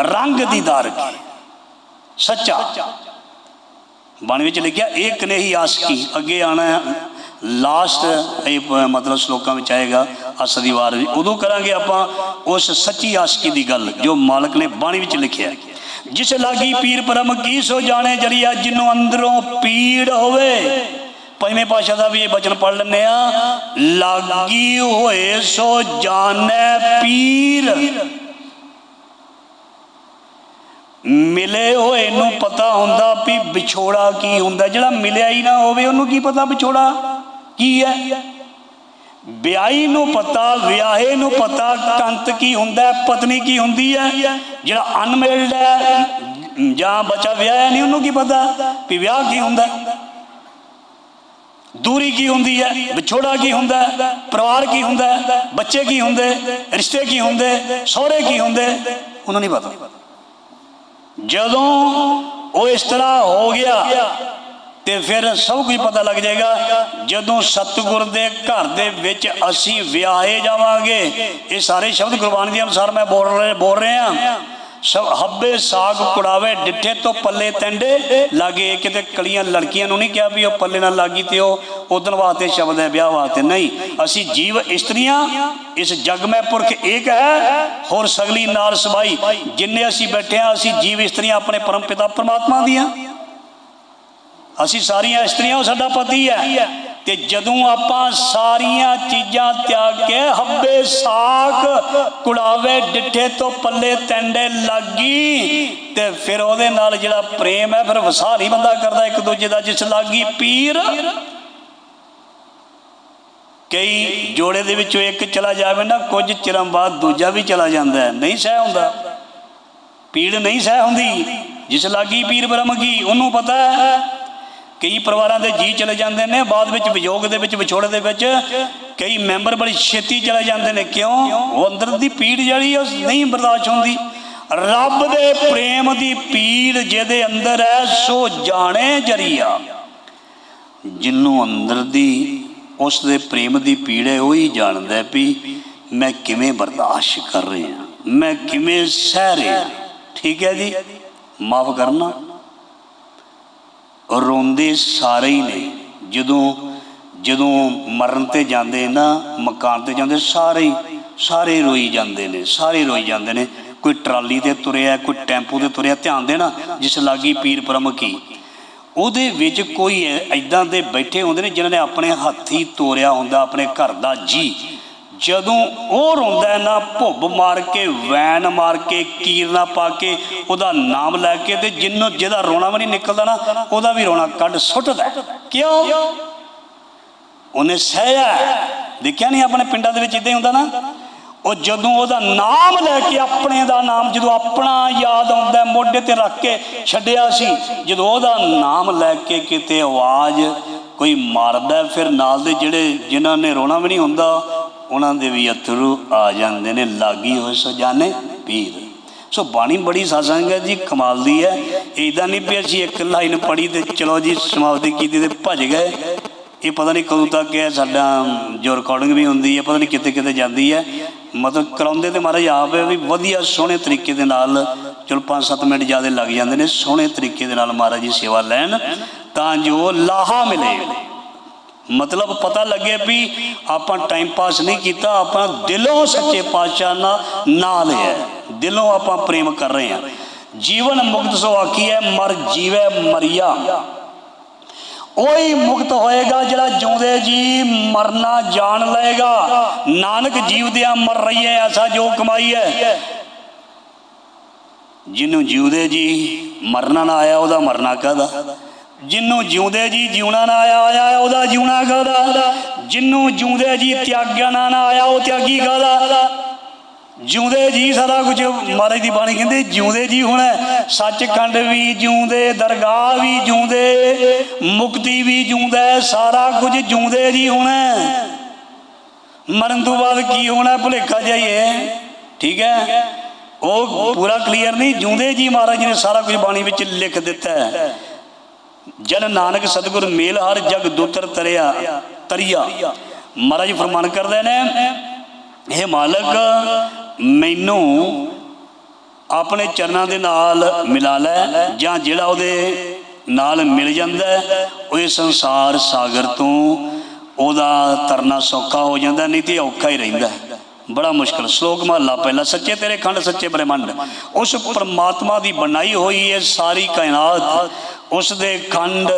ਰੰਗ ਦੀਦਾਰ ਕੀ। ਸੱਚਾ। ਬਾਣੀ ਵਿੱਚ ਲਿਖਿਆ ਇੱਕ ਨੇ ਹੀ ਆਸਕੀ ਅੱਗੇ ਆਣਾ ਲਾਸਟ ਇਹ ਮਤਲਬ ਸ਼ਲੋਕਾਂ ਵਿੱਚ ਆਏਗਾ ਅਸ ਦੀ ਵਾਰ ਵੀ। ਉਦੋਂ ਕਰਾਂਗੇ ਆਪਾਂ ਉਸ ਸੱਚੀ ਆਸਕੀ ਦੀ ਗੱਲ, ਜੋ ਮਾਲਕ ਨੇ ਬਾਣੀ ਵਿੱਚ ਲਿਖਿਆ। ਜਿਸ ਲਾਗੀ ਪੀਰ ਪਰਮ ਕੀ ਸੋ ਜਾਣੇ ਜਰੀਆ ਜਿਨੂੰ ਅੰਦਰੋਂ ਪੀੜ ਹੋਵੇ। ਪੰਜਵੇਂ ਪਾਸ਼ਾ ਦਾ ਵੀ ਇਹ ਬਚਨ ਪੜ ਲੈਂਦੇ ਆ, ਲਾਗੀ ਹੋਏ ਸੋ ਜਾਣੈ ਪੀਰ। ਮਿਲੇ ਹੋਏ ਨੂੰ ਪਤਾ ਹੁੰਦਾ ਵੀ ਵਿਛੋੜਾ ਕੀ ਹੁੰਦਾ। ਜਿਹੜਾ ਮਿਲਿਆ ਹੀ ਨਾ ਹੋਵੇ, ਉਹਨੂੰ ਕੀ ਪਤਾ ਵਿਛੋੜਾ ਕੀ ਹੈ? ਵਿਆਹੀ ਨੂੰ ਪਤਾ, ਵਿਆਹੇ ਨੂੰ ਪਤਾ ਕੰਤ ਕੀ ਹੁੰਦਾ ਪਤਨੀ ਕੀ ਹੁੰਦੀ ਹੈ, ਜਿਹੜਾ ਅਨਮੈਰਿਡ ਹੈ, ਜਾਂ ਬੱਚਾ ਵਿਆਹਿਆ ਨਹੀਂ, ਉਹਨੂੰ ਕੀ ਪਤਾ ਵੀ ਵਿਆਹ ਕੀ ਹੁੰਦਾ ਦੂਰੀ ਕੀ ਹੁੰਦੀ ਹੈ, ਵਿਛੋੜਾ ਕੀ ਹੁੰਦਾ ਪਰਿਵਾਰ ਕੀ ਹੁੰਦਾ ਬੱਚੇ ਕੀ ਹੁੰਦੇ, ਰਿਸ਼ਤੇ ਕੀ ਹੁੰਦੇ, ਸਹੁਰੇ ਕੀ ਹੁੰਦੇ, ਉਹਨੂੰ ਨਹੀਂ ਪਤਾ। ਜਦੋਂ ਉਹ ਇਸ ਤਰ੍ਹਾਂ ਹੋ ਗਿਆ, ਤੇ ਫਿਰ ਸਭ ਕੁਝ ਪਤਾ ਲੱਗ ਜਾਏਗਾ, ਜਦੋਂ ਸਤਿਗੁਰ ਦੇ ਘਰ ਦੇ ਵਿੱਚ ਅਸੀਂ ਵਿਆਹੇ ਜਾਵਾਂਗੇ। ਇਹ ਸਾਰੇ ਸ਼ਬਦ ਗੁਰਬਾਣੀ ਦੇ ਅਨੁਸਾਰ ਮੈਂ ਬੋਲ ਰਿਹਾ ਬੋਲ ਰਿਹਾ। ਹੱਬੇ ਸਾਗ ਕੁੜਾਵੇ, ਡਿੱਠੇ ਤੋਂ ਪੱਲੇ ਤੈਂਡੇ। ਲਾਗੇ ਕਿਤੇ ਕਲੀਆਂ ਲੜਕੀਆਂ ਨੂੰ ਨਹੀਂ ਕਿਹਾ ਵੀ ਉਹ ਪੱਲੇ ਨਾਲ ਲੱਗੀ ਤੇ ਉਹ ਉਦਣ ਵਾਸਤੇ ਸ਼ਬਦ ਹੈ, ਵਿਆਹ ਵਾਸਤੇ। ਨਹੀਂ, ਅਸੀਂ ਜੀਵ ਇਸਤਰੀਆਂ, ਇਸ ਜਗ ਮੈਂ ਪੁਰਖ ਏਕ ਹੈ ਹੋਰ ਸਗਲੀ ਨਾਲ ਸਬਾਈ, ਜਿੰਨੇ ਅਸੀਂ ਬੈਠੇ ਆ ਅਸੀਂ ਜੀਵ ਇਸਤਰੀਆਂ ਆਪਣੇ ਪਰਮ ਪਿਤਾ ਪਰਮਾਤਮਾ ਦੀਆਂ। ਅਸੀਂ ਸਾਰੀਆਂ ਇਸਤਰੀਆਂ, ਉਹ ਸਾਡਾ ਪਤੀ ਹੈ। ਤੇ ਜਦੋਂ ਆਪਾਂ ਸਾਰੀਆਂ ਚੀਜ਼ਾਂ ਤਿਆਗ ਕੇ ਹੱਬੇ ਸਾਖ ਕੁੜਾਵੇ, ਡਿੱਠੇ ਤੋਂ ਪੱਲੇ ਤੈਂਡੇ ਲੱਗੀ ਤੇ ਫਿਰ ਉਹਦੇ ਨਾਲ ਜਿਹੜਾ ਪ੍ਰੇਮ ਹੈ, ਫਿਰ ਵਸਾ ਨਹੀਂ ਬੰਦਾ ਕਰਦਾ ਇੱਕ ਦੂਜੇ ਦਾ, ਜਿਸ ਲੱਗੀ ਪੀਰ। ਕਈ ਜੋੜੇ ਦੇ ਵਿੱਚੋਂ ਇੱਕ ਚਲਾ ਜਾਵੇ ਨਾ, ਕੁਝ ਚਿਰਾਂ ਬਾਅਦ ਦੂਜਾ ਵੀ ਚਲਾ ਜਾਂਦਾ ਨਹੀਂ ਸਹਿ ਹੁੰਦਾ। ਪੀੜ ਨਹੀਂ ਸਹਿ ਹੁੰਦੀ। ਜਿਸ ਲਾਗੀ ਪੀਰ ਬ੍ਰਹਮ ਕੀ, ਉਹਨੂੰ ਪਤਾ ਹੈ ਕਈ ਪਰਿਵਾਰਾਂ ਦੇ ਜੀ ਚਲੇ ਜਾਂਦੇ ਨੇ, ਬਾਅਦ ਵਿੱਚ ਵਿਯੋਗ ਦੇ ਵਿੱਚ, ਵਿਛੋੜੇ ਦੇ ਵਿੱਚ ਕਈ ਮੈਂਬਰ ਬੜੀ ਛੇਤੀ ਚਲੇ ਜਾਂਦੇ ਨੇ। ਕਿਉਂ? ਉਹ ਅੰਦਰ ਦੀ ਪੀੜ ਜਿਹੜੀ ਉਹ ਨਹੀਂ ਬਰਦਾਸ਼ਤ ਹੁੰਦੀ। ਰੱਬ ਦੇ ਪ੍ਰੇਮ ਦੀ ਪੀੜ ਜਿਹਦੇ ਅੰਦਰ ਹੈ, ਸੋ ਜਾਣੇ ਜਰੀਆ। ਜਿੰਨੂੰ ਅੰਦਰ ਦੀ, ਉਸ ਦੇ ਪ੍ਰੇਮ ਦੀ ਪੀੜ ਹੈ, ਉਹ ਹੀ ਜਾਣਦਾ ਵੀ ਮੈਂ ਕਿਵੇਂ ਬਰਦਾਸ਼ਤ ਕਰ ਰਿਹਾ। ਮੈਂ ਕਿਵੇਂ ਸਹਿ ਰਿਹਾ। ਠੀਕ ਹੈ ਜੀ? ਮਾਫ ਕਰਨਾ। ਰੋਂਦੇ ਸਾਰੇ ਹੀ ਨੇ। ਜਦੋਂ ਜਦੋਂ ਮਰਨ ਤੇ ਜਾਂਦੇ ਨਾ, ਮਕਾਨ ਤੇ ਜਾਂਦੇ, ਸਾਰੇ ਹੀ, ਸਾਰੇ ਰੋਈ ਜਾਂਦੇ ਨੇ, ਸਾਰੇ ਰੋਈ ਜਾਂਦੇ ਨੇ। ਕੋਈ ਟਰਾਲੀ ਤੇ ਤੁਰਿਆ, ਕੋਈ ਟੈਂਪੂ ਤੇ ਤੁਰਿਆ, ਧਿਆਨ ਦੇਣਾ, ਜਿਸ ਲਾਗੀ ਪੀਰ ਪਰਮ ਕੀ। ਉਹਦੇ ਵਿੱਚ ਕੋਈ ਐਦਾਂ ਦੇ ਬੈਠੇ ਹੁੰਦੇ ਨੇ ਜਿਨ੍ਹਾਂ ਨੇ ਆਪਣੇ ਹੱਥੀ ਤੋਰਿਆ ਹੁੰਦਾ, ਆਪਣੇ ਘਰ ਦਾ ਜੀ। ਜਦੋਂ ਉਹ ਰੋਂਦਾ ਨਾ, ਭੁੱਬ ਮਾਰ ਕੇ ਵੈਨ ਮਾਰ ਕੇ ਕੀਰਨਾ ਪਾ ਕੇ ਉਹਦਾ ਨਾਮ ਲੈ ਕੇ ਤੇ ਜਿੰਨੂੰ ਜਿਹਦਾ ਰੋਣਾ ਵੀ ਨਹੀਂ ਨਿਕਲਦਾ ਨਾ, ਉਹਦਾ ਵੀ ਰੋਣਾ ਕੱਢ ਸੁੱਟਦਾ ਕਿਉਂ? ਉਹਨੇ ਸਹਿਆ ਦੇਖਿਆ ਨਹੀਂ ਆਪਣੇ ਪਿੰਡਾਂ ਦੇ ਵਿੱਚ ਇਦਾਂ ਹੀ ਹੁੰਦਾ ਨਾ? ਉਹ ਜਦੋਂ ਉਹਦਾ ਨਾਮ ਲੈ ਕੇ ਆਪਣੇ ਦਾ ਨਾਮ, ਜਦੋਂ ਆਪਣਾ ਯਾਦ ਆਉਂਦਾ ਮੋਢੇ ਤੇ ਰੱਖ ਕੇ ਛੱਡਿਆ ਸੀ, ਜਦੋਂ ਉਹਦਾ ਨਾਮ ਲੈ ਕੇ ਕਿਤੇ ਆਵਾਜ਼ ਕੋਈ ਮਾਰਦਾ ਫਿਰ ਨਾਲ ਦੇ ਜਿਹੜੇ ਜਿਨ੍ਹਾਂ ਨੇ ਰੋਣਾ ਵੀ ਨਹੀਂ ਹੁੰਦਾ ਉਹਨਾਂ ਦੇ ਵੀ ਅਥਰੂ ਆ ਜਾਂਦੇ ਨੇ, ਲਾਗੀ ਹੋਏ ਸਜਾਨੇ ਪੀਰ। ਸੋ ਬਾਣੀ ਬੜੀ ਸਾਸੰਗ ਹੈ ਜੀ, ਕਮਾਲ ਦੀ ਹੈ। ਇਦਾਂ ਨਹੀਂ ਵੀ ਅਸੀਂ ਇੱਕ ਲਾਈਨ ਪੜ੍ਹੀ ਤੇ ਚਲੋ ਜੀ, ਸਮਾਪਤੀ ਕੀਤੀ ਤੇ ਭੱਜ ਗਏ। ਇਹ ਪਤਾ ਨਹੀਂ ਕਦੋਂ ਤੱਕ ਹੈ, ਸਾਡਾ ਜੋ ਰਿਕਾਰਡਿੰਗ ਵੀ ਹੁੰਦੀ ਹੈ, ਪਤਾ ਨਹੀਂ ਕਿਤੇ ਕਿਤੇ ਜਾਂਦੀ ਹੈ। ਮਤਲਬ ਕਰਾਉਂਦੇ ਤੇ ਮਹਾਰਾਜ ਆਪ ਹੈ ਵੀ ਵਧੀਆ ਸੋਹਣੇ ਤਰੀਕੇ ਦੇ ਨਾਲ, ਚਲੋ 5-7 ਮਿੰਟ ਜ਼ਿਆਦਾ ਲੱਗ ਜਾਂਦੇ ਨੇ, ਸੋਹਣੇ ਤਰੀਕੇ ਦੇ ਨਾਲ ਮਹਾਰਾਜ ਜੀ ਸੇਵਾ ਲੈਣ ਤਾਂ ਜੋ ਲਾਹਾ ਮਿਲੇ। ਮਤਲਬ ਪਤਾ ਲੱਗੇ ਵੀ ਆਪਾਂ ਟਾਈਮ ਪਾਸ ਨਹੀਂ ਕੀਤਾ, ਆਪਾਂ ਦਿਲੋਂ ਸੱਚੇ ਪਾਤਸ਼ਾਹ ਨਾਲ ਨਾਲ ਹੈ। ਦਿਲੋਂ ਆਪਾਂ ਪ੍ਰੇਮ ਕਰ ਰਹੇ ਹਾਂ। ਜੀਵਨ ਮੁਕਤ ਸੋ ਆਖੀ ਹੈ, ਮਰ ਜੀਵੇ ਮਰੀਆ। ਉਹੀ ਮੁਕਤ ਹੋਏਗਾ ਜਿਹੜਾ ਜਿਉਂਦੇ ਜੀ, ਮਰਨਾ ਜਾਣ ਲਏਗਾ। ਨਾਨਕ ਜੀਵਦਿਆਂ ਮਰ ਰਹੀ ਹੈ, ਐਸਾ ਜੋ ਕਮਾਈ ਹੈ। ਜਿਹਨੂੰ ਜਿਉਂਦੇ ਜੀ, ਮਰਨਾ ਨਾ ਆਇਆ, ਉਹਦਾ ਮਰਨਾ ਕਾਹਦਾ? ਜਿਹਨੂੰ ਜਿਉਂਦੇ ਜੀ ਜਿਉਣਾ ਨਾ ਆਇਆ ਉਹਦਾ ਜਿਉਣਾ ਕਾਹਦਾ ਜਿਹਨੂੰ ਜਿਉਂਦੇ ਜੀ ਤਿਆਗਿਆ ਨਾ ਆਇਆ ਉਹ ਤਿਆਗੀ ਕਾਹਦਾ ਜਿਉਂਦੇ ਜੀ ਸਾਰਾ ਕੁਝ ਮਹਾਰਾਜ ਦੀ ਬਾਣੀ ਕਹਿੰਦੇ, ਜਿਉਂਦੇ ਜੀ ਹੁਣ ਸੱਚਖੰਡ ਵੀ ਜਿਉਂਦੇ, ਦਰਗਾਹ ਵੀ ਜਿਉਂਦੇ, ਮੁਕਤੀ ਵੀ ਜਿਉਂਦਾ, ਸਾਰਾ ਕੁਝ ਜਿਉਂਦੇ ਜੀ ਹੁਣ। ਮਰਨ ਤੋਂ ਬਾਅਦ ਕੀ ਹੋਣਾ, ਭੁਲੇਖਾ ਜਾਈਏ। ਠੀਕ ਹੈ? ਉਹ ਪੂਰਾ ਕਲੀਅਰ ਨਹੀਂ, ਜਿਉਂਦੇ ਜੀ ਮਹਾਰਾਜ ਨੇ ਸਾਰਾ ਕੁਝ ਬਾਣੀ ਵਿੱਚ ਲਿਖ ਦਿੱਤਾ ਹੈ। ਜਨ ਨਾਨਕ ਸਤਿਗੁਰ ਮੇਲ ਹਰ ਜਗ ਦੁਤਰ ਤਰਿਆ, ਤਰੀਆ। ਮਹਾਰਾਜ ਫਰਮਾਨ ਕਰਦੇ ਨੇ ਇਹ ਮਾਲਕ, ਮੈਨੂੰ ਆਪਣੇ ਚਰਨਾਂ ਦੇ ਨਾਲ ਮਿਲਾ ਲੈ, ਜਾਂ ਜਿਹੜਾ ਉਹਦੇ ਨਾਲ ਮਿਲ ਜਾਂਦਾ ਉਹ ਇਹ ਸੰਸਾਰ ਸਾਗਰ ਤੋਂ ਉਹਦਾ ਤਰਨਾ ਸੌਖਾ ਹੋ ਜਾਂਦਾ, ਨਹੀਂ ਤੇ ਔਖਾ ਹੀ ਰਹਿੰਦਾ ਬੜਾ ਮੁਸ਼ਕਲ ਸ਼ਲੋਕ ਮਹਲਾ ਪਹਿਲਾ, ਸੱਚੇ ਤੇਰੇ ਖੰਡ, ਸੱਚੇ ਬ੍ਰਹਮੰਡ। ਉਸ ਪਰਮਾਤਮਾ ਦੀ ਬਣਾਈ ਹੋਈ ਇਹ ਸਾਰੀ ਕਾਇਨਾਤ ਉਸ ਦੇ ਖੰਡ,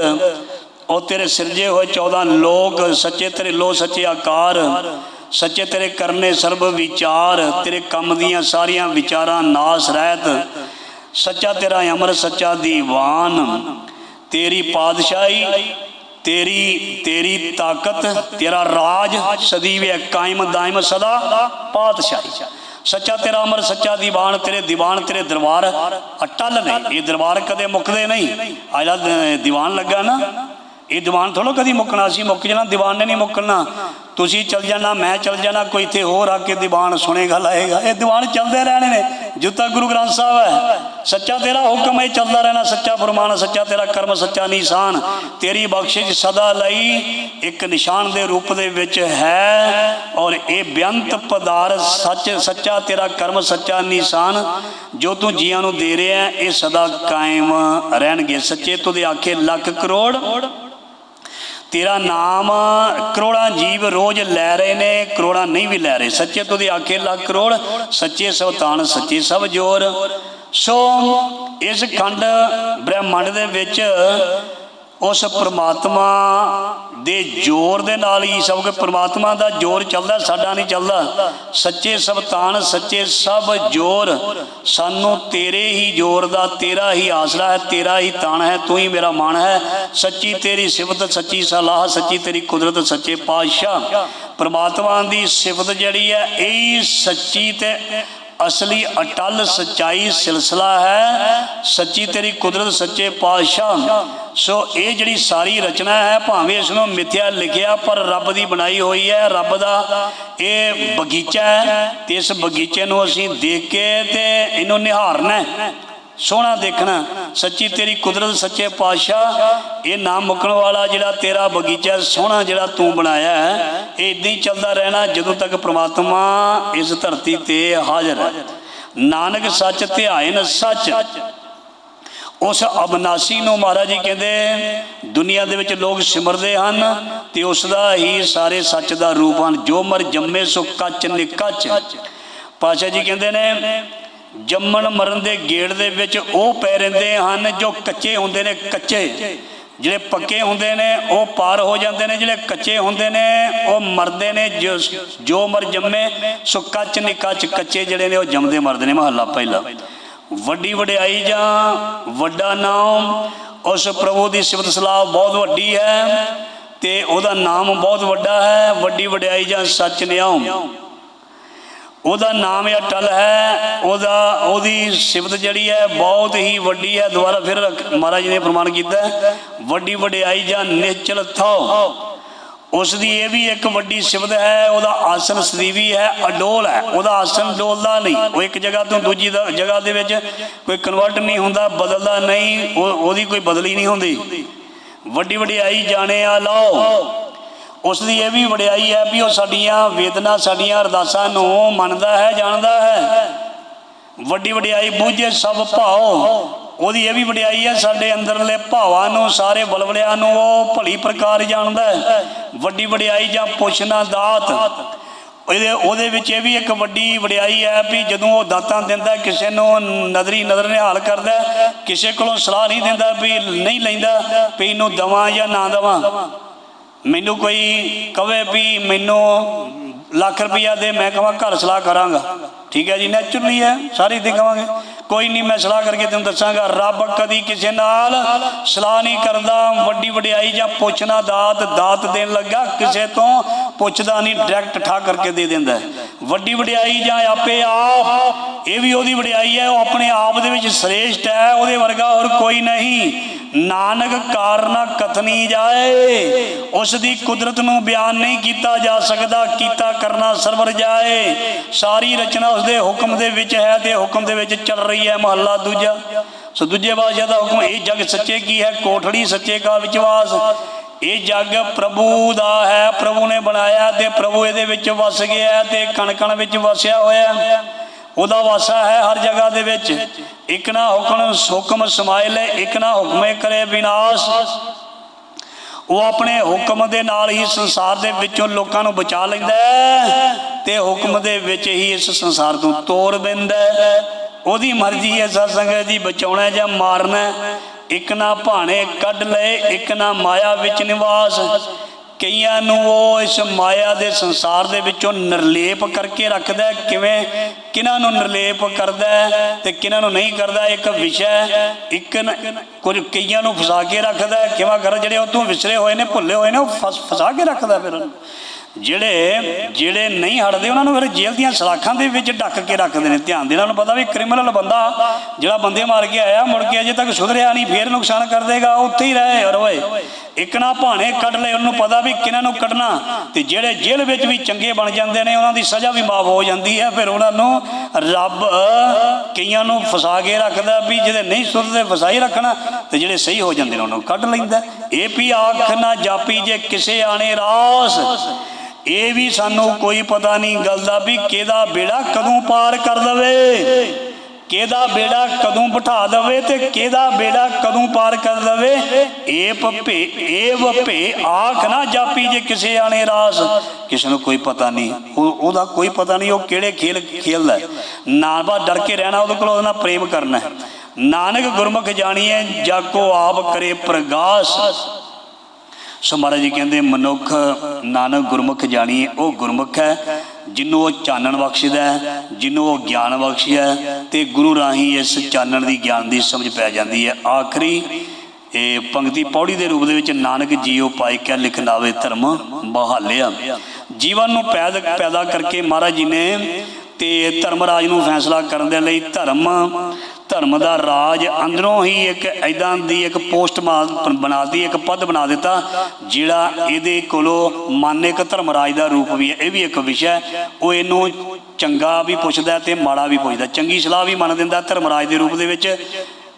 ਉਹ ਤੇਰੇ ਸਿਰਜੇ ਹੋਏ 14 ਲੋਕ, ਸੱਚੇ ਤੇਰੇ ਲੋ ਸੱਚੇ ਆਕਾਰ, ਸੱਚੇ ਤੇਰੇ ਕਰਨੇ ਸਰਬ ਵਿਚਾਰ, ਤੇਰੇ ਕੰਮ ਦੀਆਂ ਸਾਰੀਆਂ ਵਿਚਾਰਾਂ ਨਾਸ ਰਹਿਤ, ਸੱਚਾ ਤੇਰਾ ਅਮਰ, ਸੱਚਾ ਦੀਵਾਨ, ਤੇਰੀ ਪਾਤਸ਼ਾਹੀ, ਤੇਰੀ ਤੇਰੀ ਤਾਕਤ, ਤੇਰਾ ਰਾਜ ਸਦੀਵੇ ਕਾਇਮ ਦਾਇਮ ਸਦਾ ਪਾਤਸ਼ਾਹੀ। ਸੱਚਾ ਤੇਰਾ ਅਮਰ, ਸੱਚਾ ਦੀਵਾਨ, ਤੇਰੇ ਦੀਵਾਨ, ਤੇਰੇ ਦਰਬਾਰ ਅਟਲ ਨੇ। ਇਹ ਦਰਬਾਰ ਕਦੇ ਮੁੱਕਦੇ ਨਹੀਂ। ਆਜਾ ਦੀਵਾਨ ਲੱਗਾ ਨਾ। ਇਹ ਦੀਵਾਨ ਥੋੜਾ ਕਦੀ ਮੁੱਕਣਾ ਸੀ। ਮੁੱਕ ਜਾਣਾ, ਦੀਵਾਨ ਨੇ ਨਹੀਂ ਮੁੱਕਣਾ। ਤੁਸੀਂ ਚੱਲ ਜਾਣਾ, ਮੈਂ ਚੱਲ ਜਾਣਾ, ਕੋਈ ਇੱਥੇ ਹੋਰ ਆ ਕੇ ਦੀਵਾਨ ਸੁਣੇਗਾ, ਲਾਏਗਾ। ਇਹ ਦੀਵਾਨ ਚੱਲਦੇ ਰਹਿਣੇ ਨੇ। ਜੁੱਤਾ ਗੁਰੂ ਗ੍ਰੰਥ ਸਾਹਿਬ ਹੈ। ਸੱਚਾ ਤੇਰਾ ਹੁਕਮ ਹੈ, ਚੱਲਦਾ ਰਹਿਣਾ। ਸੱਚਾ ਫਰਮਾਨ, ਸੱਚਾ ਤੇਰਾ ਕਰਮ, ਸੱਚਾ ਨਿਸ਼ਾਨ। ਤੇਰੀ ਬਖਸ਼ਿਸ਼ ਸਦਾ ਲਈ ਇੱਕ ਨਿਸ਼ਾਨ ਦੇ ਰੂਪ ਦੇ ਵਿੱਚ ਹੈ ਔਰ ਇਹ ਬੇਅੰਤ ਪਦਾਰਥ ਸੱਚ, ਸੱਚਾ ਤੇਰਾ ਕਰਮ, ਸੱਚਾ ਨਿਸ਼ਾਨ ਜੋ ਤੂੰ ਜੀਆਂ ਨੂੰ ਦੇ ਰਿਹਾ ਇਹ ਸਦਾ ਕਾਇਮ ਰਹਿਣਗੇ। ਸੱਚੇ ਤੂੰ ਦੇ ਆਖੇ ਲੱਖ ਕਰੋੜ ਤੇਰਾ ਨਾਮ ਕਰੋੜਾਂ ਜੀਵ ਰੋਜ਼ ਲੈ ਰਹੇ ਨੇ, ਕਰੋੜਾਂ ਨਹੀਂ ਵੀ ਲੈ ਰਹੇ। ਸੱਚੇ ਤੁਦੇ ਆਖੇ ਲੱਖ ਕਰੋੜ, ਸੱਚੇ ਸਵਤਾਨ ਸੱਚੇ ਸਭ ਜੋਰ। ਸੋ ਇਸ ਖੰਡ ਬ੍ਰਹਿਮੰਡ ਦੇ ਵਿੱਚ ਉਸ ਪ੍ਰਮਾਤਮਾ ਦੇ ਜ਼ੋਰ ਦੇ ਨਾਲ ਹੀ ਸਭ ਕੁਝ ਪ੍ਰਮਾਤਮਾ ਦਾ ਜ਼ੋਰ ਚੱਲਦਾ, ਸਾਡਾ ਨਹੀਂ ਚੱਲਦਾ। ਸੱਚੇ ਸਬਤਾਨ, ਸੱਚੇ ਸਭ ਜ਼ੋਰ ਸਾਨੂੰ ਤੇਰੇ ਹੀ ਜ਼ੋਰ ਦਾ, ਤੇਰਾ ਹੀ ਆਸਰਾ ਹੈ, ਤੇਰਾ ਹੀ ਤਾਣ ਹੈ, ਤੂੰ ਹੀ ਮੇਰਾ ਮਾਣ ਹੈ। ਸੱਚੀ ਤੇਰੀ ਸਿਫਤ, ਸੱਚੀ ਸਲਾਹ, ਸੱਚੀ ਤੇਰੀ ਕੁਦਰਤ, ਸੱਚੇ ਪਾਤਸ਼ਾਹ। ਪ੍ਰਮਾਤਮਾ ਦੀ ਸਿਫਤ ਜਿਹੜੀ ਹੈ, ਇਹ ਸੱਚੀ ਤੇ ਅਸਲੀ ਅਟਲ ਸਚਾਈ ਸਿਲਸਿਲਾ ਹੈ, ਸੱਚੀ ਤੇਰੀ ਕੁਦਰਤ, ਸੱਚੇ ਪਾਤਸ਼ਾਹ। ਸੋ ਇਹ ਜਿਹੜੀ ਸਾਰੀ ਰਚਨਾ ਹੈ, ਭਾਵੇਂ ਇਸ ਨੂੰ ਮਿੱਥਿਆ ਲਿਖਿਆ, ਪਰ ਰੱਬ ਦੀ ਬਣਾਈ ਹੋਈ ਹੈ, ਰੱਬ ਦਾ ਇਹ ਬਗੀਚਾ ਹੈ ਤੇ ਇਸ ਬਗੀਚੇ ਨੂੰ ਅਸੀਂ ਦੇਖ ਕੇ ਤੇ ਇਹਨੂੰ ਨਿਹਾਰਨਾ ਸੋਹਣਾ ਦੇਖਣਾ, ਸੱਚੀ ਤੇਰੀ ਕੁਦਰਤ, ਸੱਚੇ ਪਾਤਸ਼ਾਹ, ਇਹ ਨਾਮ ਮੁਕਣ ਵਾਲਾ ਜਿਹੜਾ ਤੇਰਾ ਬਗੀਚਾ, ਸੋਹਣਾ ਜਿਹੜਾ ਤੂੰ ਬਣਾਇਆ ਹੈ, ਇਹ ਇਦਾਂ ਹੀ ਚੱਲਦਾ ਰਹਿਣਾ ਜਦੋਂ ਤੱਕ ਪ੍ਰਮਾਤਮਾ ਇਸ ਧਰਤੀ ਤੇ ਹਾਜ਼ਰ ਹੈ। ਨਾਨਕ ਸੱਚ ਧਿਆਇਨ ਸੱਚ, ਉਸ ਅਬਨਾਸੀ ਨੂੰ ਮਹਾਰਾਜ ਜੀ ਕਹਿੰਦੇ, ਦੁਨੀਆ ਦੇ ਵਿੱਚ ਲੋਕ ਸਿਮਰਦੇ ਹਨ ਤੇ ਉਸ ਦਾ ਹੀ ਸਾਰੇ ਸੱਚ ਦਾ ਰੂਪ ਹਨ। ਜੋ ਮਰ ਜੰਮੇ ਸੋ ਕੱਚ ਨਿਕੱਚ ਪਾਸ਼ਾ ਜੀ ਕਹਿੰਦੇ ਨੇ ਜੰਮਣ ਮਰਨ ਦੇ ਗੇੜ ਦੇ ਵਿੱਚ ਉਹ ਪੈ ਰਹਿੰਦੇ ਹਨ ਜੋ ਕੱਚੇ ਹੁੰਦੇ ਨੇ, ਕੱਚੇ। ਜਿਹੜੇ ਪੱਕੇ ਹੁੰਦੇ ਨੇ, ਉਹ ਪਾਰ ਹੋ ਜਾਂਦੇ ਨੇ, ਜਿਹੜੇ ਕੱਚੇ ਹੁੰਦੇ ਨੇ, ਉਹ ਮਰਦੇ ਨੇ। ਜੋ ਜੋ ਮਰ ਜੰਮੇ, ਸੋ ਕੱਚ ਨਿਕੱਚ ਕੱਚੇ ਜਿਹੜੇ ਨੇ, ਉਹ ਜੰਮਦੇ ਮਰਦੇ ਨੇ, ਮਹੱਲਾ ਪਹਿਲਾ। ਵੱਡੀ ਵਡਿਆਈ ਜਾਂ ਵੱਡਾ ਨਾਮ, ਉਸ ਪ੍ਰਭੂ ਦੀ ਸਿਫਤ ਸਲਾਹ ਬਹੁਤ ਵੱਡੀ ਹੈ ਤੇ ਉਹਦਾ ਨਾਮ ਬਹੁਤ ਵੱਡਾ ਹੈ। ਵੱਡੀ ਵਡਿਆਈ ਜਾਂ ਸੱਚ ਨਿਆਮ ਉਹਦਾ ਨਾਮ ਅਟਲ ਹੈ, ਉਹਦਾ, ਉਹਦੀ ਸਿਫਤ ਜਿਹੜੀ ਹੈ, ਬਹੁਤ ਹੀ ਵੱਡੀ ਹੈ। ਦੁਬਾਰਾ ਫਿਰ ਮਹਾਰਾਜ ਜੀ ਨੇ ਪ੍ਰਮਾਣ ਕੀਤਾ, ਵੱਡੀ ਵਡਿਆਈ ਜਾਂ ਨਿਚਲ ਥੋ ਉਸ ਦੀ ਇਹ ਵੀ ਇੱਕ ਵੱਡੀ ਸਿਫਤ ਹੈ, ਉਹਦਾ ਆਸਨ ਸਦੀਵੀ ਹੈ, ਅਡੋਲ ਹੈ। ਉਹਦਾ ਆਸਨ ਡੋਲਦਾ ਨਹੀਂ। ਉਹ ਇੱਕ ਜਗ੍ਹਾ ਤੋਂ ਦੂਜੀ ਜਗ੍ਹਾ ਦੇ ਵਿੱਚ ਕੋਈ ਕਨਵਰਟ ਨਹੀਂ ਹੁੰਦਾ, ਬਦਲਦਾ ਨਹੀਂ ਉਹਦੀ ਕੋਈ ਬਦਲੀ ਨਹੀਂ ਹੁੰਦੀ। ਵੱਡੀ ਵਡਿਆਈ ਜਾਣੇ ਆ ਲਓ। ਉਸ ਦੀ ਇਹ ਵੀ ਵਡਿਆਈ ਹੈ ਵੀ ਉਹ ਸਾਡੀਆਂ ਵੇਦਨਾ, ਸਾਡੀਆਂ ਅਰਦਾਸਾਂ ਨੂੰ ਮੰਨਦਾ ਹੈ, ਜਾਣਦਾ ਹੈ। ਵੱਡੀ ਵਡਿਆਈ ਬੂਝੇ ਸਭ ਭਾਉ। ਉਹਦੀ ਇਹ ਵੀ ਵਡਿਆਈ ਹੈ, ਸਾਡੇ ਅੰਦਰਲੇ ਭਾਵਾਂ ਨੂੰ, ਸਾਰੇ ਬਲਵਲਿਆਂ ਨੂੰ ਉਹ ਭਲੀ ਪ੍ਰਕਾਰ ਜਾਣਦਾ ਹੈ। ਵੱਡੀ ਵਡਿਆਈ ਜਾਂ ਪੁੱਛਣਾ ਦਾਤ। ਇਹਦੇ, ਉਹਦੇ ਵਿੱਚ ਇਹ ਵੀ ਇੱਕ ਵੱਡੀ ਵਡਿਆਈ ਹੈ ਵੀ ਜਦੋਂ ਉਹ ਦਾਤਾਂ ਦਿੰਦਾ, ਕਿਸੇ ਨੂੰ ਨਜ਼ਰੀ ਨਜ਼ਰ ਨਿਹਾਲ ਕਰਦਾ, ਕਿਸੇ ਕੋਲੋਂ ਸਲਾਹ ਨਹੀਂ ਦਿੰਦਾ ਵੀ ਨਹੀਂ ਲੈਂਦਾ, ਵੀ ਇਹਨੂੰ ਦਵਾਂ ਜਾਂ ਨਾ ਦਵਾਂ। ਮੈਨੂੰ ਕੋਈ ਕਵੇ ਵੀ ਮੈਨੂੰ ਲੱਖ ਰੁਪਈਆ ਦੇ, ਮੈਂ ਕਹਾਂ ਘਰ ਸਲਾਹ ਕਰਾਂਗਾ। ਠੀਕ ਹੈ ਜੀ ਨੈਚੁਰਲੀ ਹੈ, ਸਾਰੇ ਦੇ ਕਵਾਂਗੇ। ਕੋਈ ਨਹੀਂ, ਮੈਂ ਸਲਾਹ ਕਰਕੇ ਤੈਨੂੰ ਦੱਸਾਂਗਾ, ਰੱਬ ਕਦੀ ਕਿਸੇ ਨਾਲ ਸਲਾਹ ਨਹੀਂ ਕਰਦਾ, ਵੱਡੀ ਵਡਿਆਈ ਜਾਂ ਪੁੱਛਣਾ ਦਾਤ ਦਾਤ ਦੇਣ ਲੱਗਾ, ਕਿਸੇ ਤੋਂ ਪੁੱਛਦਾ ਨਹੀਂ ਡਾਇਰੈਕਟ ਠਾ ਕਰਕੇ ਦੇ ਦਿੰਦਾ ਵੱਡੀ ਵਡਿਆਈ ਜਾਂ ਆਪੇ ਆਪ, ਇਹ ਵੀ ਉਹਦੀ ਵਡਿਆਈ ਹੈ, ਉਹ ਆਪਣੇ ਆਪ ਦੇ ਵਿੱਚ ਸ੍ਰੇਸ਼ਟ ਹੈ, ਉਹਦੇ ਵਰਗਾ ਹੋਰ ਕੋਈ ਨਹੀਂ। ਨਾਨਕ ਕਾਰਨਾ ਕਥਨੀ ਜਾਏ। ਉਸ ਦੀ ਕੁਦਰਤ ਨੂੰ ਬਿਆਨ ਨਹੀਂ ਕੀਤਾ ਜਾ ਸਕਦਾ, ਕੀਤਾ ਕਰਨਾ ਸਰਵਰ ਜਾਏ। ਸਾਰੀ ਰਚਨਾ ਉਸ ਦੇ ਹੁਕਮ ਦੇ ਵਿੱਚ ਹੈ ਤੇ ਹੁਕਮ ਦੇ ਵਿੱਚ ਚੱਲ ਰਹੀ ਹੈ ਮਹੱਲਾ ਦੂਜਾ। ਸੋ ਦੂਜੇ ਬਾਦਸ਼ਾਹ ਦਾ ਹੁਕਮ, ਇਹ ਜਗ ਸੱਚੇ ਕੀ ਹੈ? ਕੋਠੜੀ ਸੱਚੇ ਕਾ ਵਿਚਵਾਸ। ਇਹ ਜਗ ਪ੍ਰਭੂ ਦਾ ਹੈ, ਪ੍ਰਭੂ ਨੇ ਬਣਾਇਆ ਤੇ ਪ੍ਰਭੂ ਇਹਦੇ ਵਿੱਚ ਵਸ ਗਿਆ ਤੇ ਕਣ ਕਣ ਵਿੱਚ ਵਸਿਆ ਹੋਇਆ। ਉਹਦਾ ਵਾਸਾ ਹੈ ਹਰ ਜਗ੍ਹਾ ਦੇ ਵਿੱਚ। ਇੱਕ ਨਾ ਹੁਕਮ ਹੁਕਮ ਸਮਾਇਲ ਇੱਕ ਨਾ ਹੁਕਮੇ ਕਰੇ ਵਿਨਾਸ਼। ਉਹ ਆਪਣੇ ਹੁਕਮ ਦੇ ਨਾਲ ਹੀ ਸੰਸਾਰ ਦੇ ਵਿੱਚੋਂ ਲੋਕਾਂ ਨੂੰ ਬਚਾ ਲੈਂਦਾ ਤੇ ਹੁਕਮ ਦੇ ਵਿੱਚ ਹੀ ਇਸ ਸੰਸਾਰ ਤੋਂ ਤੋੜ ਦਿੰਦਾ ਉਹਦੀ ਮਰਜ਼ੀ ਹੈ ਸਤਸੰਗ ਦੀ ਬਚਾਉਣਾ ਜਾਂ ਮਾਰਨਾ ਇੱਕ ਨਾ ਭਾਣੇ ਕੱਢ ਲਏ, ਇੱਕ ਨਾ ਮਾਇਆ ਵਿੱਚ ਨਿਵਾਸ। ਕਈਆਂ ਨੂੰ ਉਹ ਇਸ ਮਾਇਆ ਦੇ ਸੰਸਾਰ ਦੇ ਵਿੱਚੋਂ ਨਿਰਲੇਪ ਕਰਕੇ ਰੱਖਦਾ ਕਿਵੇਂ? ਕਿਹਨਾਂ ਨੂੰ ਨਿਰਲੇਪ ਕਰਦਾ ਹੈ ਤੇ ਕਿਹਨਾਂ ਨੂੰ ਨਹੀਂ ਕਰਦਾ? ਇੱਕ ਵਿਸ਼ਾ ਇੱਕ ਨ- ਕੁਝ ਕਈਆਂ ਨੂੰ ਫਸਾ ਕੇ ਰੱਖਦਾ ਕਿਵੇਂ? ਕਰ ਜਿਹੜੇ ਉਹ ਤੋਂ ਵਿਸਰੇ ਹੋਏ ਨੇ, ਭੁੱਲੇ ਹੋਏ ਨੇ, ਉਹ ਫਸ- ਫਸਾ ਕੇ ਰੱਖਦਾ ਫਿਰ ਉਹਨੂੰ। ਜਿਹੜੇ ਜਿਹੜੇ ਨਹੀਂ ਹਟਦੇ, ਉਹਨਾਂ ਨੂੰ ਫਿਰ ਜੇਲ੍ਹ ਦੀਆਂ ਸਲਾਖਾਂ ਦੇ ਵਿੱਚ ਢੱਕ ਕੇ ਰੱਖਦੇ ਨੇ। ਧਿਆਨ ਦੇਣਾ ਨਾਲ ਪਤਾ ਵੀ ਕ੍ਰਿਮੀਨਲ ਬੰਦਾ, ਜਿਹੜਾ ਬੰਦੇ ਮਾਰ ਕੇ ਆਇਆ, ਮੁੜ ਕੇ ਅਜੇ ਤੱਕ ਸੁਧਰਿਆ ਨਹੀਂ, ਫੇਰ ਨੁਕਸਾਨ ਕਰ ਦੇਗਾ, ਉੱਥੇ ਹੀ ਰਹੇ ਰੋਏ ਇਕਣਾ ਭਾਣੇ ਕੱਢ ਲਏ, ਉਹਨੂੰ ਪਤਾ ਵੀ ਕਿਹਨਾਂ ਨੂੰ ਕੱਢਣਾ। ਤੇ ਜਿਹੜੇ ਜੇਲ੍ਹ ਵਿੱਚ ਵੀ ਚੰਗੇ ਬਣ ਜਾਂਦੇ ਨੇ, ਉਹਨਾਂ ਦੀ ਸਜ਼ਾ ਵੀ ਮਾਫ ਹੋ ਜਾਂਦੀ ਹੈ, ਫਿਰ ਉਹਨਾਂ ਨੂੰ ਰੱਬ ਕਈਆਂ ਨੂੰ ਫਸਾ ਕੇ ਰੱਖਦਾ ਵੀ ਜਿਹੜੇ ਨਹੀਂ ਸੁਧਦੇ ਫਸਾਈ ਰੱਖਣਾ, ਤੇ ਜਿਹੜੇ ਸਹੀ ਹੋ ਜਾਂਦੇ ਨੇ, ਉਹਨਾਂ ਨੂੰ ਕੱਢ ਲੈਂਦਾ। ਇਹ ਵੀ ਆਖ ਨਾ ਜਾਪੀ ਜੇ ਕਿਸੇ ਆਣੇ ਰਾਸ। ਇਹ ਵੀ ਸਾਨੂੰ ਕੋਈ ਪਤਾ ਨਹੀਂ ਗੱਲ ਦਾ ਵੀ ਕਿਹਦਾ ਬੇੜਾ ਕਦੋਂ ਪਾਰ ਕਰ ਦਵੇ ਕਿਹਦਾ ਬੇੜਾ ਕਦੋਂ ਬਿਠਾ ਦਵੇ ਤੇ ਕਿਹਦਾ ਬੇੜਾ ਕਦੋਂ ਪਾਰ ਕਰ ਦਵੇ ਇਹ ਭਪੇ, ਇਹ ਵਪੇ ਆਖ ਨਾ ਜਾਪੀ ਜੇ ਕਿਸੇ ਆਣੇ ਰਾਸ। ਕਿਸੇ ਨੂੰ ਕੋਈ ਪਤਾ ਨਹੀਂ ਉਹਦਾ ਕੋਈ ਪਤਾ ਨਹੀਂ ਉਹ ਕਿਹੜੇ ਖੇਲ ਖੇਲਦਾ ਨਾ ਬਾ ਡਰ ਕੇ ਰਹਿਣਾ, ਉਹਦੇ ਕੋਲ ਉਹਦੇ ਨਾਲ ਪ੍ਰੇਮ ਕਰਨਾ ਨਾਨਕ ਗੁਰਮੁਖ ਜਾਣੀਏ ਜਾਕੋ ਆਪ ਕਰੇ ਪ੍ਰਗਾਸ। ਸੋ ਮਹਾਰਾਜ ਜੀ ਕਹਿੰਦੇ, ਮਨੁੱਖ ਨਾਨਕ ਗੁਰਮੁਖ ਜਾਣੀਏ ਉਹ ਗੁਰਮੁਖ ਹੈ ਜਿਹਨੂੰ ਉਹ ਚਾਨਣ ਬਖਸ਼ਦਾ ਹੈ ਜਿਹਨੂੰ ਉਹ ਗਿਆਨ ਬਖਸ਼ਿਆ ਹੈ ਤੇ ਗੁਰੂ ਰਾਹੀਂ ਇਸ ਚਾਨਣ ਦੀ ਗਿਆਨ ਦੀ ਸਮਝ ਪੈ ਜਾਂਦੀ ਹੈ। ਆਖਰੀ, ਇਹ ਪੰਕਤੀ ਪੌੜੀ ਦੇ ਰੂਪ ਦੇ ਵਿੱਚ ਨਾਨਕ ਜੀਓ ਪਾਈ ਕੇ ਲਿਖਨਾਵੇ ਧਰਮ ਬਹਾਲਿਆ। ਜੀਵਨ ਨੂੰ ਪੈਦ ਪੈਦਾ ਕਰਕੇ ਮਹਾਰਾਜ ਜੀ ਨੇ ਤੇ ਧਰਮਰਾਜ ਨੂੰ ਫੈਸਲਾ ਕਰਨ ਦੇ ਲਈ ਧਰਮ ਧਰਮ ਦਾ ਰਾਜ ਅੰਦਰੋਂ ਹੀ ਇੱਕ ਐਦਾਂ ਦੀ ਇੱਕ ਪੋਸਟ ਬਣਾਤੀ ਇੱਕ ਪਦ ਬਣਾ ਦਿੱਤਾ, ਜਿਹੜਾ ਇਹਦੇ ਕੋਲੋਂ ਮਨ ਇੱਕ ਧਰਮ ਰਾਜ ਦਾ ਰੂਪ ਵੀ ਹੈ। ਇਹ ਵੀ ਇੱਕ ਵਿਸ਼ਾ ਉਹ ਇਹਨੂੰ ਚੰਗਾ ਵੀ ਪੁੱਛਦਾ ਹੈ ਤੇ ਮਾੜਾ ਵੀ ਪੁੱਛਦਾ। ਚੰਗੀ ਸਲਾਹ ਵੀ ਮੰਨ ਦਿੰਦਾ ਧਰਮ ਰਾਜ ਦੇ ਰੂਪ ਦੇ ਵਿੱਚ।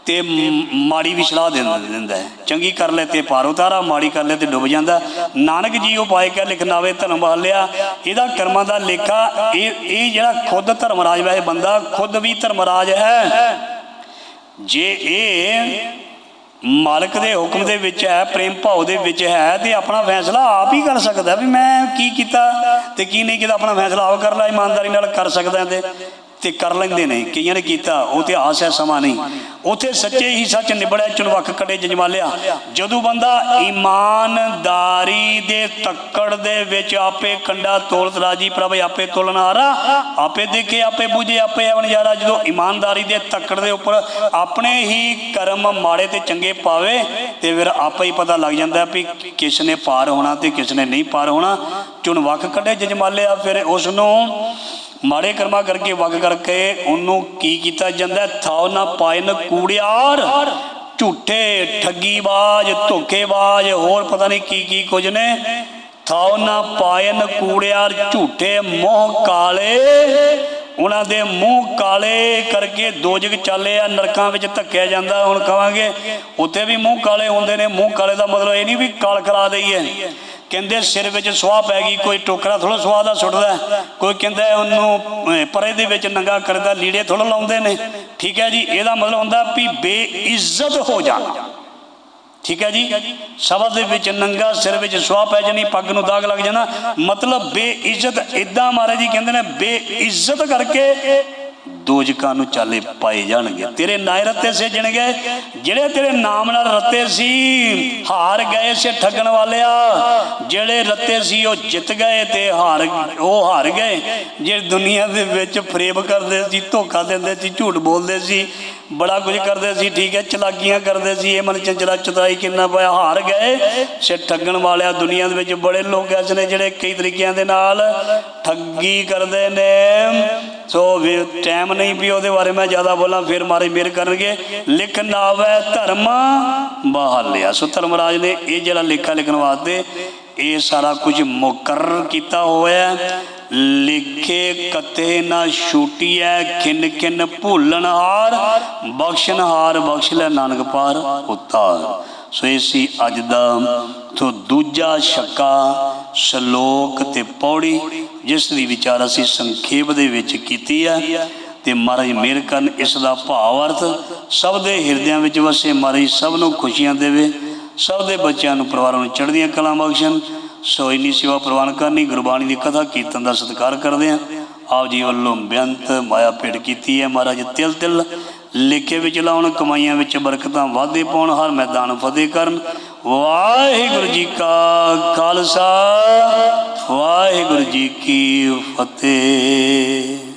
ਤੇ ਮਾੜੀ ਵੀ ਸਲਾਹ ਦੇ ਦਿੰਦਾ ਹੈ। ਚੰਗੀ ਕਰ ਲੈ ਤੇ ਪਾਰ ਉਤਾਰਾ, ਮਾੜੀ ਕਰ ਲੈ ਤੇ ਡੁੱਬ ਜਾਂਦਾ। ਨਾਨਕ ਜੀ ਉਹ ਪਾਏ ਕੇ ਲਿਖਨਾਵੇ ਧਰਮ ਵਾਲਿਆ ਇਹਦਾ ਕਰਮਾਂ ਦਾ ਲੇਖਾ, ਇਹ ਇਹ ਜਿਹੜਾ ਖੁਦ ਧਰਮਰਾਜ ਵੈਸੇ ਬੰਦਾ, ਖੁਦ ਵੀ ਧਰਮਰਾਜ ਹੈ। ਜੇ ਇਹ ਮਾਲਕ ਦੇ ਹੁਕਮ ਦੇ ਵਿੱਚ ਹੈ, ਪ੍ਰੇਮ ਭਾਵ ਦੇ ਵਿੱਚ ਹੈ, ਤੇ ਆਪਣਾ ਫੈਸਲਾ ਆਪ ਹੀ ਕਰ ਸਕਦਾ ਵੀ ਮੈਂ ਕੀ ਕੀਤਾ ਤੇ ਕੀ ਨਹੀਂ ਕੀਤਾ, ਆਪਣਾ ਫੈਸਲਾ ਆਪ ਕਰ ਲੈ, ਇਮਾਨਦਾਰੀ ਨਾਲ ਕਰ ਸਕਦਾ ਤੇ ਤੇ ਕਰ ਲੈਂਦੇ ਨੇ, ਕਈਆਂ ਨੇ ਕੀਤਾ, ਉਹ ਇਤਿਹਾਸ ਹੈ ਸਮਾਂ ਨਹੀਂ। ਉਥੇ ਸੱਚੇ ਹੀ ਸੱਚ ਨਿਬੜਿਆ ਚੁਣਵਕ ਕੱਢੇ ਜਜਮਾਲਿਆ। ਜਦੋਂ ਬੰਦਾ ਇਮਾਨਦਾਰੀ ਦੇ ਤੱਕੜ ਦੇ ਵਿੱਚ ਆਪੇ ਕੰਡਾ ਤੋਲਤ ਰਾਜੀ, ਪ੍ਰਭ ਆਪੇ ਤੋਲਨਹਾਰਾ ਆਪੇ ਦੇਖੇ, ਆਪੇ ਬੁਝੇ, ਆਪੇ ਅਵਨਜਾਰਾ ਜਦੋਂ ਇਮਾਨਦਾਰੀ ਦੇ ਤੱਕੜ ਦੇ ਉੱਪਰ ਆਪਣੇ ਹੀ ਕਰਮ ਮਾੜੇ ਤੇ ਚੰਗੇ ਪਾਵੇ, ਤੇ ਫਿਰ ਆਪੇ ਹੀ ਪਤਾ ਲੱਗ ਜਾਂਦਾ ਵੀ ਕਿਸ ਨੇ ਪਾਰ ਹੋਣਾ ਤੇ ਕਿਸ ਨੇ ਨਹੀਂ ਪਾਰ ਹੋਣਾ। ਚੁਣਵਕ ਕੱਢੇ ਜਜਮਾਲਿਆ, ਫਿਰ ਉਸ ਨੂੰ ਮਾੜੇ ਕਰਮਾ ਕਰਕੇ, ਵਗ ਕਰਕੇ ਉਹਨੂੰ ਕੀ ਕੀਤਾ ਜਾਂਦਾ? ਥਾਉ ਨਾ ਪਾਇਨ ਕੂੜਿਆਰ, ਝੂਠੇ ਠੱਗੀਬਾਜ਼, ਧੋਖੇਬਾਜ਼, ਹੋਰ ਪਤਾ ਨਹੀਂ ਕੀ ਕੀ ਕੁਝ ਨੇ। ਥਾਉ ਨਾ ਪਾਇਨ ਕੂੜਿਆਰ, ਝੂਠੇ ਮੋਹ ਕਾਲੇ। ਉਹਨਾਂ ਦੇ ਮੂੰਹ ਕਾਲੇ ਕਰਕੇ ਦੋਜਗ ਚਾਲੇ ਆ, ਨਰਕਾਂ ਵਿੱਚ ਧੱਕਿਆ ਜਾਂਦਾ, ਹੁਣ ਕਵਾਂਗੇ, ਉੱਥੇ ਵੀ ਮੂੰਹ ਕਾਲੇ ਹੁੰਦੇ ਨੇ। ਮੂੰਹ ਕਾਲੇ ਦਾ ਮਤਲਬ ਇਹ ਨਹੀਂ ਵੀ ਕਾਲ ਕਰਾ ਦਈਏ। ਕਹਿੰਦੇ ਸਿਰ ਵਿੱਚ ਸੁਆਹ ਪੈ ਗਈ, ਕੋਈ ਟੋਕਰਾ ਥੋੜਾ ਸੁਆਹ ਦਾ ਸੁੱਟਦਾ ਕੋਈ ਕਹਿੰਦਾ ਉਹਨੂੰ ਪਰੇ ਦੇ ਵਿੱਚ ਨੰਗਾ ਕਰਦਾ, ਲੀੜੇ ਥੋੜਾ ਲਾਉਂਦੇ ਨੇ। ਠੀਕ ਹੈ ਜੀ, ਇਹਦਾ ਮਤਲਬ ਹੁੰਦਾ ਵੀ ਬੇਇੱਜ਼ਤ ਹੋ ਜਾਣਾ ਠੀਕ ਹੈ ਜੀ, ਸ਼ਬਦ ਦੇ ਵਿੱਚ ਨੰਗਾ ਸਿਰ ਵਿੱਚ ਸੁਆਹ ਪੈ ਜਾਣੀ, ਪੱਗ ਨੂੰ ਦਾਗ ਲੱਗ ਜਾਣਾ। ਮਤਲਬ ਬੇਇੱਜ਼ਤ ਇਦਾਂ ਮਹਾਰਾਜ ਜੀ ਕਹਿੰਦੇ ਨੇ, ਬੇਇੱਜ਼ਤ ਕਰਕੇ ਦੋਜਕਾਂ ਨੂੰ ਚਾਲੇ ਪਾਏ ਜਾਣਗੇ। ਤੇਰੇ ਨਾਇ ਰੱਤੇ ਸੇਜਣਗੇ ਜਿਹੜੇ ਤੇਰੇ ਨਾਮ ਨਾਲ ਰੱਤੇ ਸੀ, ਹਾਰ ਗਏ ਸੇ ਠੱਗਣ ਵਾਲਿਆ। ਜਿਹੜੇ ਰੱਤੇ ਸੀ, ਉਹ ਜਿੱਤ ਗਏ ਤੇ ਹਾਰ, ਉਹ ਹਾਰ ਗਏ। ਜਿਹੜੇ ਦੁਨੀਆ ਦੇ ਵਿੱਚ ਫਰੇਬ ਕਰਦੇ ਸੀ, ਧੋਖਾ ਦਿੰਦੇ ਸੀ, ਝੂਠ ਬੋਲਦੇ ਸੀ, ਬੜਾ ਕੁਝ ਕਰਦੇ ਸੀ, ਠੀਕ ਹੈ, ਚਲਾਕੀਆਂ ਕਰਦੇ ਸੀ, ਇਹ ਮਨ ਚੰਚਲਾ ਚਤਰਾਈ ਕਿੰਨਾ ਪਿਆ, ਹਾਰ ਗਏ। ਸੇ ਠੱਗਣ ਵਾਲਿਆ ਦੁਨੀਆ ਦੇ ਵਿੱਚ ਬੜੇ ਲੋਕ ਐਸੇ ਨੇ ਜਿਹੜੇ ਕਈ ਤਰੀਕਿਆਂ ਦੇ ਨਾਲ ਠੱਗੀ ਕਰਦੇ ਨੇ। ਸੋ ਵੀ ਟਾਈਮ ਨਹੀਂ ਵੀ ਉਹਦੇ ਬਾਰੇ ਮੈਂ ਜ਼ਿਆਦਾ ਬੋਲਾਂ, ਫਿਰ ਮਾਰੇ ਮੇਰ ਕਰਨਗੇ। ਲਿਖਣ ਆਵੇ ਧਰਮ ਬਹਾਲਿਆ। ਸੋ ਧਰਮਰਾਜ ਨੇ ਇਹ ਜਿਹੜਾ ਲੇਖਾ ਲਿਖਣ ਵਾਸਤੇ ਇਹ ਸਾਰਾ ਕੁਝ ਮੁਕਰਰ ਕੀਤਾ ਹੋਇਆ ਲਿਖੇ ਕਤੇ ਨਾ ਛੂਟੀਐ, ਖਿੰਨ ਖਿੰਨ ਭੁੱਲਣ ਹਾਰ, ਬਖਸ਼ਣ ਹਾਰ, ਬਖਸ਼ ਲੈ ਨਾਨਕ ਪਾਰ ਉਤਾਰ। ਸੋ ਇਹ ਸੀ ਅੱਜ ਦਾ ਤੋਂ ਦੂਜਾ ਸ਼ੱਕਾ ਸ਼ਲੋਕ ਤੇ ਪੌੜੀ, ਜਿਸ ਦੀ ਵਿਚਾਰ ਅਸੀਂ ਸੰਖੇਪ ਦੇ ਵਿੱਚ ਕੀਤੀ ਹੈ। ਤੇ ਮਹਾਰਾਜ ਮਿਹਰ ਕਰਨ, ਇਸ ਦਾ ਭਾਵ ਅਰਥ ਸਭ ਦੇ ਹਿਰਦਿਆਂ ਵਿੱਚ ਵਸੇ ਮਹਾਰਾਜ ਸਭ ਨੂੰ ਖੁਸ਼ੀਆਂ ਦੇਵੇ, ਸਭ ਦੇ ਬੱਚਿਆਂ ਨੂੰ ਪਰਿਵਾਰਾਂ ਨੂੰ ਚੜ੍ਹਦੀਆਂ ਕਲਾਂ ਬਖਸ਼ਣ। ਸੋ ਇੰਨੀ ਸੇਵਾ ਪ੍ਰਵਾਨ ਕਰਨੀ ਗੁਰਬਾਣੀ ਦੀ ਕਥਾ, ਕੀਰਤਨ ਦਾ ਸਤਿਕਾਰ ਕਰਦੇ ਹਾਂ। ਆਪ ਜੀ ਵੱਲੋਂ ਬੇਅੰਤ ਮਾਇਆ ਭੇਟ ਕੀਤੀ ਹੈ ਮਹਾਰਾਜ, ਤਿਲ ਤਿਲ ਲੇਖੇ ਵਿੱਚ ਲਾਉਣ, ਕਮਾਈਆਂ ਵਿੱਚ ਬਰਕਤਾਂ ਵਾਧੇ ਪਾਉਣ, ਹਰ ਮੈਦਾਨ ਫਤਿਹ ਕਰਨ। ਵਾਹਿਗੁਰੂ ਜੀ ਕਾ ਖਾਲਸਾ, ਵਾਹਿਗੁਰੂ ਜੀ ਕੀ ਫਤਿਹ।